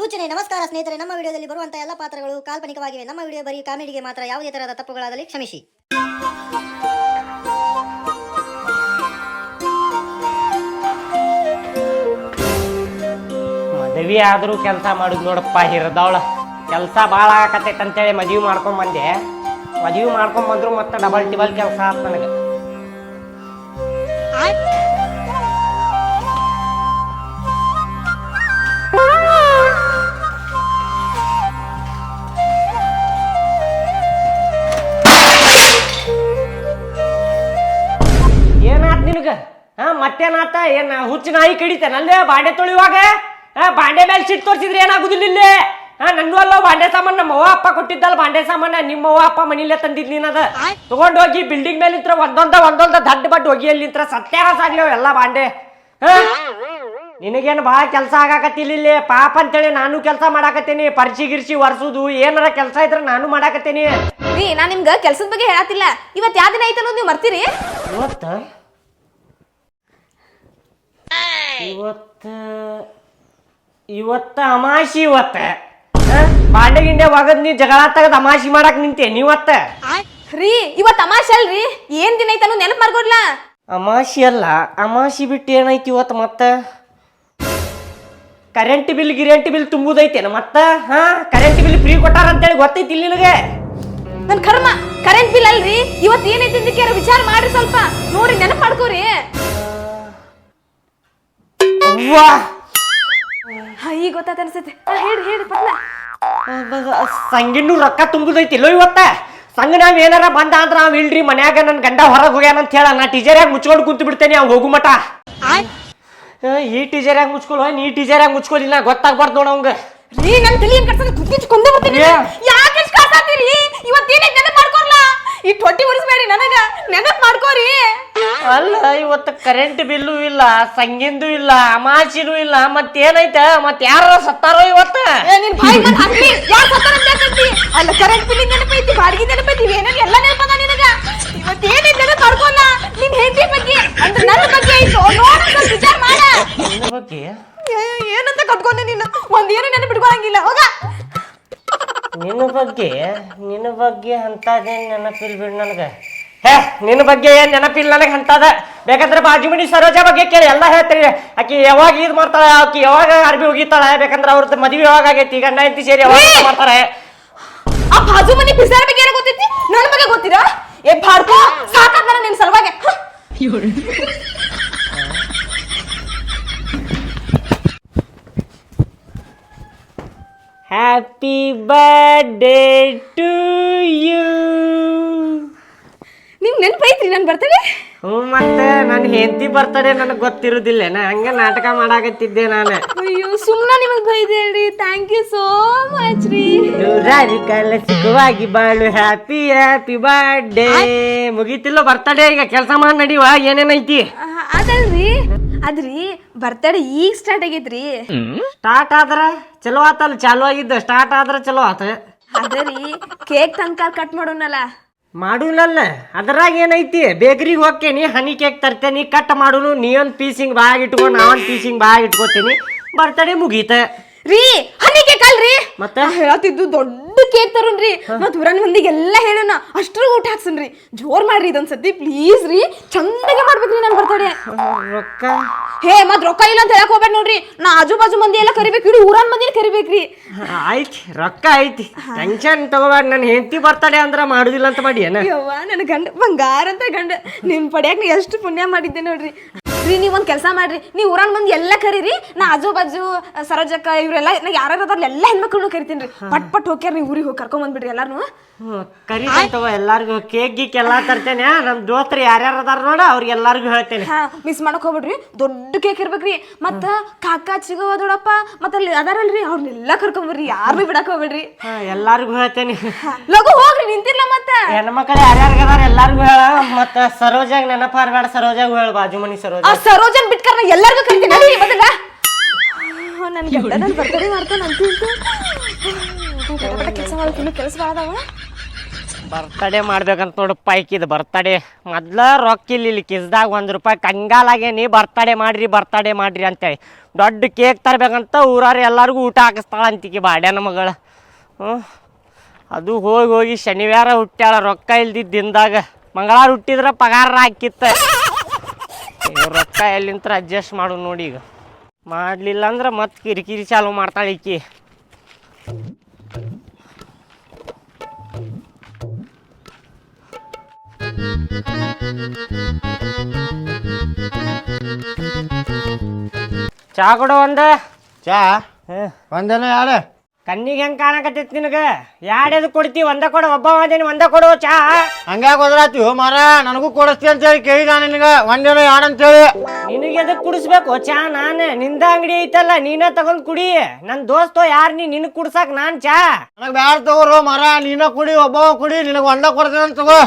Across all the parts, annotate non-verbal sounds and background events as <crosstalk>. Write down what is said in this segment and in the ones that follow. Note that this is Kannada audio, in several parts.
ಸೂಚನೆ ನಮಸ್ಕಾರ ಸ್ನೇಹಿತರೆ ನಮ್ಮ ವಿಡಿಯೋದಲ್ಲಿ ಬರುವಂತಹ ಎಲ್ಲ ಪಾತ್ರಗಳು ಕಾಲ್ಪನಿಕವಾಗಿವೆ. ನಮ್ಮ ವಿಡಿಯೋ ಬರೀ ಕಾಮಿಡಿಗೆ ಮಾತ್ರ ಯಾವುದೇ ತರಹದ ತಪ್ಪುಗಳಾದಲ್ಲಿ ಕ್ಷಮಿಸಿ. ಮದುವೆ ಆದರೂ ಕೆಲಸ ಮಾಡುದು ನೋಡಪ್ಪ ಹಿರದವಳ. ಕೆಲಸ ಭಾಳ ಆಗಕತ್ತೈತೆ ಅಂತೇಳಿ ಮದುವೆ ಮಾಡ್ಕೊಂಡ್ ಮದುವೆ ಮಾಡ್ಕೊಂಬಂದ್ರು ಮಾಡ್ಕೊಂಡ್ ಬಂದ್ರು ಮತ್ತೆ ಡಬಲ್ ಟಿಬಲ್ ಕೆಲಸ ಆತ್ ನನಗೆ. ಹಾ ಏನ ಹುಚ್ಚು ನಾಯಿ ಕಡಿತಾನ ಅಲ್ಲೇ ಬಾಂಡೆ ತೊಳಿಯುವಾಗ? ಹಾ ಬಾಂಡೆ ಮೇಲೆ ಸಿಟ್ಟು ತೋರಿಸಿದ್ರೆ ಏನಾಗುದಿಲ್ಲ ಇಲ್ಲೇ? ಹಾ ನಂದು ಅಲ್ಲ ಬಾಂಡೆ ಸಾಮಾನ್ ನಮ್ಮ ಅವ್ವ ಅಪ್ಪ ಕೊಟ್ಟಿದ್ದಲ್ಲ ಬಾಂಡೆ ಸಾಮಾನ ನಿಮ್ಮ ಅವ್ವ ಅಪ್ಪ ಮನಿಲೇ ತಂದಿದ್ ನೀನದ ತಗೊಂಡ್ ಹೋಗಿ ಬಿಲ್ಡಿಂಗ್ ಮೇಲೆ ನಿಂತ್ರ ಒಂದೊಂದ ಒಂದೊಂದ ದಡ್ಡ ಬಟ್ ಹೋಗಿ ಅಲ್ಲಿ ನಿಂತ್ರ ಸತ್ಯಾನಾಶ ಆಗ್ಲಿ ಎಲ್ಲ ಬಾಂಡೆ. ಹಾ ನಿನಗೇನು ಭಾಳ ಕೆಲಸ ಆಗಾಕತ್ತಿಲ್ಲ ಇಲ್ಲಿ? ಪಾಪ ಅಂತೇಳಿ ನಾನು ಕೆಲಸ ಮಾಡಾಕತ್ತೇನಿ. ಪರ್ಚಿ ಗಿರ್ಸಿ ಒರ್ಸುದು ಏನಾರ ಕೆಲಸ ಇದ್ರೆ ನಾನು ಮಾಡಾಕತ್ತೇನಿ. ರೀ ನಾ ನಿಮ್ಗ ಕೆಲ್ಸದ ಬಗ್ಗೆ ಹೇಳತ್ತಿಲ್ಲ. ಇವತ್ತು ಯಾವ ದಿನ ಐತೆ ಅನ್ನೋದು ನೀವು ಮರ್ತೀರಿ? ಇವತ್ತ? ಇವತ್ತ ಇವತ್ತ ಅಮಾಶಿ ಇವತ್ತ? ಬಾಂಡೆ ಗಿಂಡೆ ಒಗದ್ ನೀ ಜಗಳ ತಗದ್ ಅಮಾಶಿ ಮಾಡಕ್ ನಿಂತೆ ನೀವತ್ತ ರೀ ಇವತ್ ತಮಾಷೆ ಅಲ್ರಿ? ಏನ್ ದಿನ ಐತನು ನೆನಪ್ ಮಾಡ್ಕೊಡ್ಲ? ಅಮಾಶಿ ಅಲ್ಲ ಅಮಾಶಿ ಬಿಟ್ಟು ಏನೈತಿ ಇವತ್ತು ಮತ್ತ? ಕರೆಂಟ್ ಬಿಲ್ ಗಿರೆಂಟ್ ಬಿಲ್ ತುಂಬುದೈತೇನ ಮತ್ತ? ಹಾ? ಕರೆಂಟ್ ಬಿಲ್ ಫ್ರೀ ಕೊಟ್ಟಾರ ಅಂತೇಳಿ ಗೊತ್ತೈತಿ ಇಲ್ಲಿ ನಿನಗೆ? ನನ್ ಕರ್ಮ ಕರೆಂಟ್ ಬಿಲ್ ಅಲ್ರಿ? ಇವತ್ ಏನೈತಿ ಅಂತ ವಿಚಾರ ಮಾಡ್ರಿ ಸ್ವಲ್ಪ. ನೋಡಿ ನೆನಪ್ ಮಾಡ್ಕೋರಿ. ಅವ್ವಾ ಹಾ, ಈಗ ಗೊತ್ತಾತ ಅನ್ಸತ್ತೆ ಹೇಳಿ ಹೇಳಿ ಸಂಗಿನ್ನು ರೊಕ್ಕ ತುಂಬುದೈತಿಲ್ಲೋ ಇವತ್ತ. ಸಂಗ ನಾವ್ ಏನಾರ ಬಂದ ಅಂದ್ರ ಅವ್ ಇಲ್ರಿ ಮನ್ಯಾಗ ನನ್ ಗಂಡ ಹೊರಗ್ ಹೋಗ್ಯಾನ ಅಂತ ಹೇಳ ನಾ ಟೀಚರ್ಯಾಗ ಮುಚ್ಕೊಂಡು ಕುಂತು ಬಿಡ್ತೇನೆ ಅವ್ ಹೋಗು ಮಟ ಆ, ಈ ಟೀಚರ್ಯಾಗ ಮುಚ್ಕೊಲ್ ನೀ ಟೀಚರ್ಯಾಗ ಮುಚ್ಕೊಲಿಲ್ಲ ಗೊತ್ತಾಗ್ಬಾರ್ದು ನೋಡ ಅವಂಗ. ರೀ ನನ್ ತಲಿ ಏನ್ ಕಟ್ಸದ ಕುತ್ತಿ ಕೊಂದೇ ಬರ್ತೀನಿ ಏ? ಯಾಕೆ ಇಷ್ಟ ಕಾಸಾತೀರಿ ಇವತ್ ಏನೈತೆ ನೆನಪು ಮಾಡ್ಕೊರ್ಲ ಈ ತೊಟ್ಟಿ ಉಳಿಸ್ಬೇಡಿ ನನಗ. ನೆನಪ್ ಮಾಡ್ಕೋರಿ. ಅಲ್ಲ ಇವತ್ತು ಕರೆಂಟ್ ಬಿಲ್ಲು ಇಲ್ಲ ಸಂಗಿಂದು ಇಲ್ಲ ಅಮಾಸಿನೂ ಇಲ್ಲ ಮತ್ತೇನೈತ? ಮತ್ತೆ ಯಾರ ಸತ್ತಾರೋ ಇವತ್ತು? ಏ, ನಿನ್ ಬಾಯಿ ಬಂದ್ ಹಾಕ್ಲಿ ಯಾರ್ ಸತ್ತಾರ ಅಂತ ಹೇಳ್ತಿ? ಅಲ್ಲ ಕರೆಂಟ್ ಬಿಲ್ ನೆನಪೈತಿ ಬಾಡಿಗೆ ನೆನಪೈತಿ ಏನೇನು ಎಲ್ಲ ನೆನಪದ ನಿನಗ? ಇವತ್ತು ಏನೈತೆ ನೆನಪು ಮಾಡ್ಕೊಲ್ಲ ನಿನ್ ಹೆಂಡತಿ ಬಗ್ಗೆ ಅಂದ್ರೆ ನನ್ನ ಬಗ್ಗೆ ಐತು? ನೋಡ ವಿಚಾರ ಮಾಡ. ನಿನ್ನ ಬಗ್ಗೆ? ಏ, ಏನಂತ ಕಟ್ಕೊಂಡೆ ನೀನು? ಒಂದ್ ಏನು ನೆನಪು ಇಟ್ಕೊಳಂಗಿಲ್ಲ ಹೋಗ. ನಿನ್ನ ಬಗ್ಗೆ ನಿನ್ನ ಬಗ್ಗೆ ಅಂತದೇನು ನೆನಪಿಲ್ಲ ಬಿಡ್ ನನಗೆ. ಹೇ ನಿನ್ನ ಬಗ್ಗೆ ಏನು ನೆನಪಿಲ್ಲ ನನಗೆ ಅಂತದ? ಬೇಕಂದ್ರೆ ಬಾಜು ಮನಿ ಸರೋಜ ಬಗ್ಗೆ ಕೇಳಿ ಎಲ್ಲ ಹೇಳ್ತೀರಿ ಆಕಿ ಯಾವಾಗ ಇದು ಮಾಡ್ತಾಳೆ ಆಕಿ ಯಾವಾಗ ಅರ್ಬಿ ಹೋಗಿತ್ತಾಳ ಬೇಕಂದ್ರೆ ಅವ್ರದ್ದು ಮದುವೆ ಯಾವಾಗ ಆಗೈತಿ? ಗಂಡ ಹೆಂಡತಿ ಸೇರಿ ಯಾವಾಗ ಮಾಡ್ತಾರೆ? ಆ ಬಾಜು ಮನಿ ಬಗ್ಗೆ ಏನೋ ಗೊತ್ತೈತಿ? ನನ್ನ ಬಗ್ಗೆ ಗೊತ್ತಿರಾ? ಏ ಭಾರತ ಸಾಕಾಗ್ ನಿನ್ನ ಸಲುವಾಗಿ. ಸಲುವಾಗಿ ಹ್ಯಾಪಿ ಬರ್ಡೇ ಟು ಯು ನಿಮ್ಗೆ ನೆನಪೈತ್ರಿ ನಾನು ಬರ್ತಡೆ? ಹ್ಞೂ ಮತ್ತೆ ನನ್ನ ಹೆಂಡತಿ ಬರ್ತಡೆ ನನಗೆ ಗೊತ್ತಿರೋದಿಲ್ಲ ನಾ ಹಂಗೆ ನಾಟಕ ಮಾಡಾಕತ್ತಿದ್ದೆ ನಾನು. ಅಯ್ಯೋ ಸುಮ್ನ ನಿಮಗ್ ರೀ ಥ್ಯಾಂಕ್ ಯು ಸೋ ಮಚ್ ರೀ. ನೂರಾರು ಕಾಲ ಸುಖವಾಗಿ ಬಾಳು. ಹ್ಯಾಪಿ ಹ್ಯಾಪಿ ಬರ್ಡೇ ಮುಗೀತಿಲ್ಲ ಬರ್ತಡೆ ಈಗ ಕೆಲಸ ಮಾಡಿ ನಡಿವ. ಏನೇನೈತಿ? ಅದಲ್ರಿ. ಅದ್ರಿ ಬರ್ತಡೇ ಈಗ ಸ್ಟಾರ್ಟ್ ಆಗೈತ್ರಿ. ಸ್ಟಾರ್ಟ್ ಆದ್ರ ಚಲೋ ಆತಲ್ಲ ಚಾಲು ಆಗಿದ್ದ ಸ್ಟಾರ್ಟ್ ಆದ್ರ ಚಲೋ ಆತ. ಅದ್ರಿ ಕೇಕ್ ತನಕ ಕಟ್ ಮಾಡೋಣಲ್ಲ ಮಾಡೂನಲ್ಲ ಅದ್ರಾಗ ಏನೈತಿ ಬೇಕರಿಗೆ ಹೋಗ್ತೇನಿ ಹನಿ ಕೇಕ್ ತರ್ತೇನಿ ಕಟ್ ಮಾಡುನು ನೀ ಒಂದ್ ಪೀಸಿಂಗ್ ಬಾಗ್ ಇಟ್ಕೊಂಡು ನಾ ಒಂದ್ ಪೀಸಿಂಗ್ ಬಾಗ್ ಇಟ್ಕೋತೀನಿ ಬರ್ತಡೇ ಮುಗೀತ. ರೀ ಹನಿ ಕಲ್ರಿ. ಮತ್ತೆ? ಹೇಳತ್ತಿದ್ದು ದೊಡ್ಡ ಕೇಕ್ ತರೋನ್ರಿ. ಮತ್ ಊರನ್ ಮಂದಿಗೆಲ್ಲ ಹೇಳೋಣ. ಅಷ್ಟ್ರ ಊಟ ಹಾಕ್ಸನ್ರಿ. ಜೋರ್ ಮಾಡ್ರಿ ಇದೊಂದ್ಸತಿ ಪ್ಲೀಸ್ ರೀ. ಚಂದಗೆ ಮಾಡ್ಬೇಕ್ರಿ ನನ್ ಬರ್ತಡೆ. ರೊಕ್ಕ? ಹೇ ಮತ್ ರೊಕ್ಕ ಇಲ್ಲ ಅಂತ ಹೇಳಕ್ ಹೋಗ್ಬೇಡ ನೋಡ್ರಿ. ನಾ ಆಜು ಬಾಜು ಮಂದಿ ಎಲ್ಲ ಕರಿಬೇಕು. ಇಡೀ ಊರನ್ ಮಂದಿನ ಕರಿಬೇಕ್ರಿ. ಆಯ್ತು. ರೊಕ್ಕ ಐತಿ ಟೆನ್ಷನ್ ತಗೋಬೇಡ. ನನ್ನ ಹೆಂಡತಿ ಬರ್ತಾಳೆ ಅಂದ್ರ ಮಾಡುದಿಲ್ಲ ಅಂತ ಮಾಡಿ ಏನ? ಯವ್ವ ನನ್ನ ಗಂಡ ಬಂಗಾರ ಅಂತ ಗಂಡ. ನಿಮ್ ಪಡ್ಯಾಕ ಎಷ್ಟು ಪುಣ್ಯ ಮಾಡಿದ್ದೆ ನೋಡ್ರಿ. ರೀ ನೀವು ಒಂದು ಕೆಲಸ ಮಾಡ್ರಿ. ನೀವು ಊರನ್ ಬಂದು ಎಲ್ಲ ಕರೀರಿ. ನಾ ಆಜು ಬಾಜು ಸರೋಜಕ್ಕ ಇವರೆಲ್ಲ ನಾ ಯಾರು ಅದಾರಲ್ಲ ಎಲ್ಲ ಹೆಣ್ಮಕ್ಳನ್ನು ಕರಿತೀನಿ ಪಟ್ ಪಟ್ ಹೋಗ್ಯಾರ ನೀವು ಊರಿಗೆ ಹೋಗಿ ಕರ್ಕೊಂಡ್ ಬಂದ್ಬಿಡ್ರಿ ಎಲ್ಲಾರು ಕರಿತಂತವ ಎಲ್ಲಾರ್ಗು ಕೇಕ್ ಗೀಕ್ ಎಲ್ಲಾ ತರ್ತೇನೆ. ನಮ್ ದೋಸ್ತರು ಯಾರ್ಯಾರು ಅದಾರ ನೋಡ ಅವ್ರಿಗೆ ಎಲ್ಲಾರ್ಗು ಹೇಳ್ತೇನೆ. ಹಾ ಮಿಸ್ ಮಾಡಕ್ ಹೋಗ್ಬಿಡ್ರಿ. ದೊಡ್ಡ ಕೇಕ್ ಇರ್ಬೇಕ್ರಿ. ಮತ್ತ ಕಾಕ ಚಿಗವ ದೊಡಪ್ಪ ಮತ್ತ ಅಲ್ಲಿ ಅದಾರಲ್ರಿ ಅವ್ರನ್ನೆಲ್ಲ ಕರ್ಕೊಂಬರ್ರಿ ಯಾರು ಬಿಡಕ್ ಹೋಗ್ಬಿಡ್ರಿ. ಹಾ, ಎಲ್ಲಾರ್ಗು ಹೇಳ್ತೇನೆ. ಲಗು ಲಘು ಹೋಗ್ರಿ ನಿಂತಿರ್ಲ ಮತ್ತ. ಹೆಣ್ಮಕ್ಳು ಯಾರ್ಯಾರ್ಗ ಅದಾರ ಎಲ್ಲಾರ್ಗು ಹೇಳ. ಮತ್ತ ಸರೋಜಾಗ ನೆನಪಾರ್ಬೇಡ ಸರೋಜಾಗ ಹೇಳ ಬಾಜು ಮನಿ ಸರೋಜ ಸರೋಜನ್ ಬಿಟ್ಕರ್ ಎಲ್ಲರಿಗೂ ಕರಿತೀನಿ. ನಡಿ ಗಂಡ ನನ್ ಬರ್ತಡೇ ಮಾಡ್ತಾನ ಅಂತ ಕೆಲಸ ಮಾಡೋಕೆ ಕೆಲಸ ಮಾಡದವ ಬರ್ತಡೇ ಮಾಡ್ಬೇಕಂತ ನೋಡಪ್ಪ ಇದು ಬರ್ತಡೇ. ಮೊದ್ಲ ರೊಕ್ಕ ಇಲ್ಲಿ ಇಲ್ಲಿ ಕಿಸ್ದಾಗ ಒಂದು ರೂಪಾಯಿ ಕಂಗಾಲಾಗೇನಿ ಬರ್ತಡೇ ಮಾಡ್ರಿ ಬರ್ತಡೇ ಮಾಡ್ರಿ ಅಂತೇಳಿ. ದೊಡ್ಡ ಕೇಕ್ ತರಬೇಕಂತ ಊರಾರು ಎಲ್ಲರಿಗೂ ಊಟ ಹಾಕಿಸ್ತಾಳ ಅಂತಿಕಿ ಬಾಡ್ಯಾನ ಮಗಳು. ಹ್ಞೂ ಅದು ಹೋಗಿ ಹೋಗಿ ಶನಿವಾರ ಹುಟ್ಟ್ಯಾಳ ರೊಕ್ಕ ಇಲ್ದಿದ್ದ ದಿನದಾಗ. ಮಂಗಳವಾರ ಹುಟ್ಟಿದ್ರೆ ಪಗಾರ ಹಾಕಿತ್ತ. ಈಗ ರೊಕ್ಕ ಎಲ್ಲಿಂತ್ರ ಅಡ್ಜಸ್ಟ್ ಮಾಡು ನೋಡಿ ಈಗ. ಮಾಡಲಿಲ್ಲ ಅಂದ್ರೆ ಮತ್ತೆ ಕಿರಿಕಿರಿ ಚಾಲು ಮಾಡ್ತಾಳೆ ಈಕಿ. ಚಾ ಕೊಡು ಒಂದ. ಚಾ. ಒಂದೇನ ಯಾರು ಕಣ್ಣಿಗೆ ಹೆಂಗ್ ಕಾಣಕತ್ತೈತಿ ನಿನಗೆ? ಯಾಡ್ಯದು ಕೊಡ್ತಿ? ಒಂದ ಕೊಡು ಒಬ್ಬ ಅದೇನಿ ಒಂದ ಕೊಡು ಚಾ. ಹಂಗ್ಯಾಕ ಹೋದ್ರಾತಿ ಮಾರ ನನಗೂ ಕೊಡಿಸ್ತಿ ಅಂತೇಳಿ ಕೇಳಿದ ನಿನಗ. ಒಂದೇನ ಯಾಡ್ ಅಂತೇಳಿ. ನಿನಗೆ ಎದಕ್ ಕುಡಿಸ್ಬೇಕು? ಚಾ ನಾನು. ನಿಂದ ಅಂಗಡಿ ಐತಲ್ಲ ನೀನ ತಗೊಂಡ್ ಕುಡಿ. ನನ್ ದೋಸ್ತ ಯಾರು ನೀ ನಿನ್ ಕುಡ್ಸಾಕ್ ನಾನ್ ಚಾ. ನನಗ್ ಬ್ಯಾಡ ತಗೋರು ಮಾರ. ನೀನ ಕುಡಿ ಒಬ್ಬ ಕುಡಿ. ನಿನಗ ಒಂದ ಕೊಡ್ತೀನಿ ಅಂತ ತಗೋ.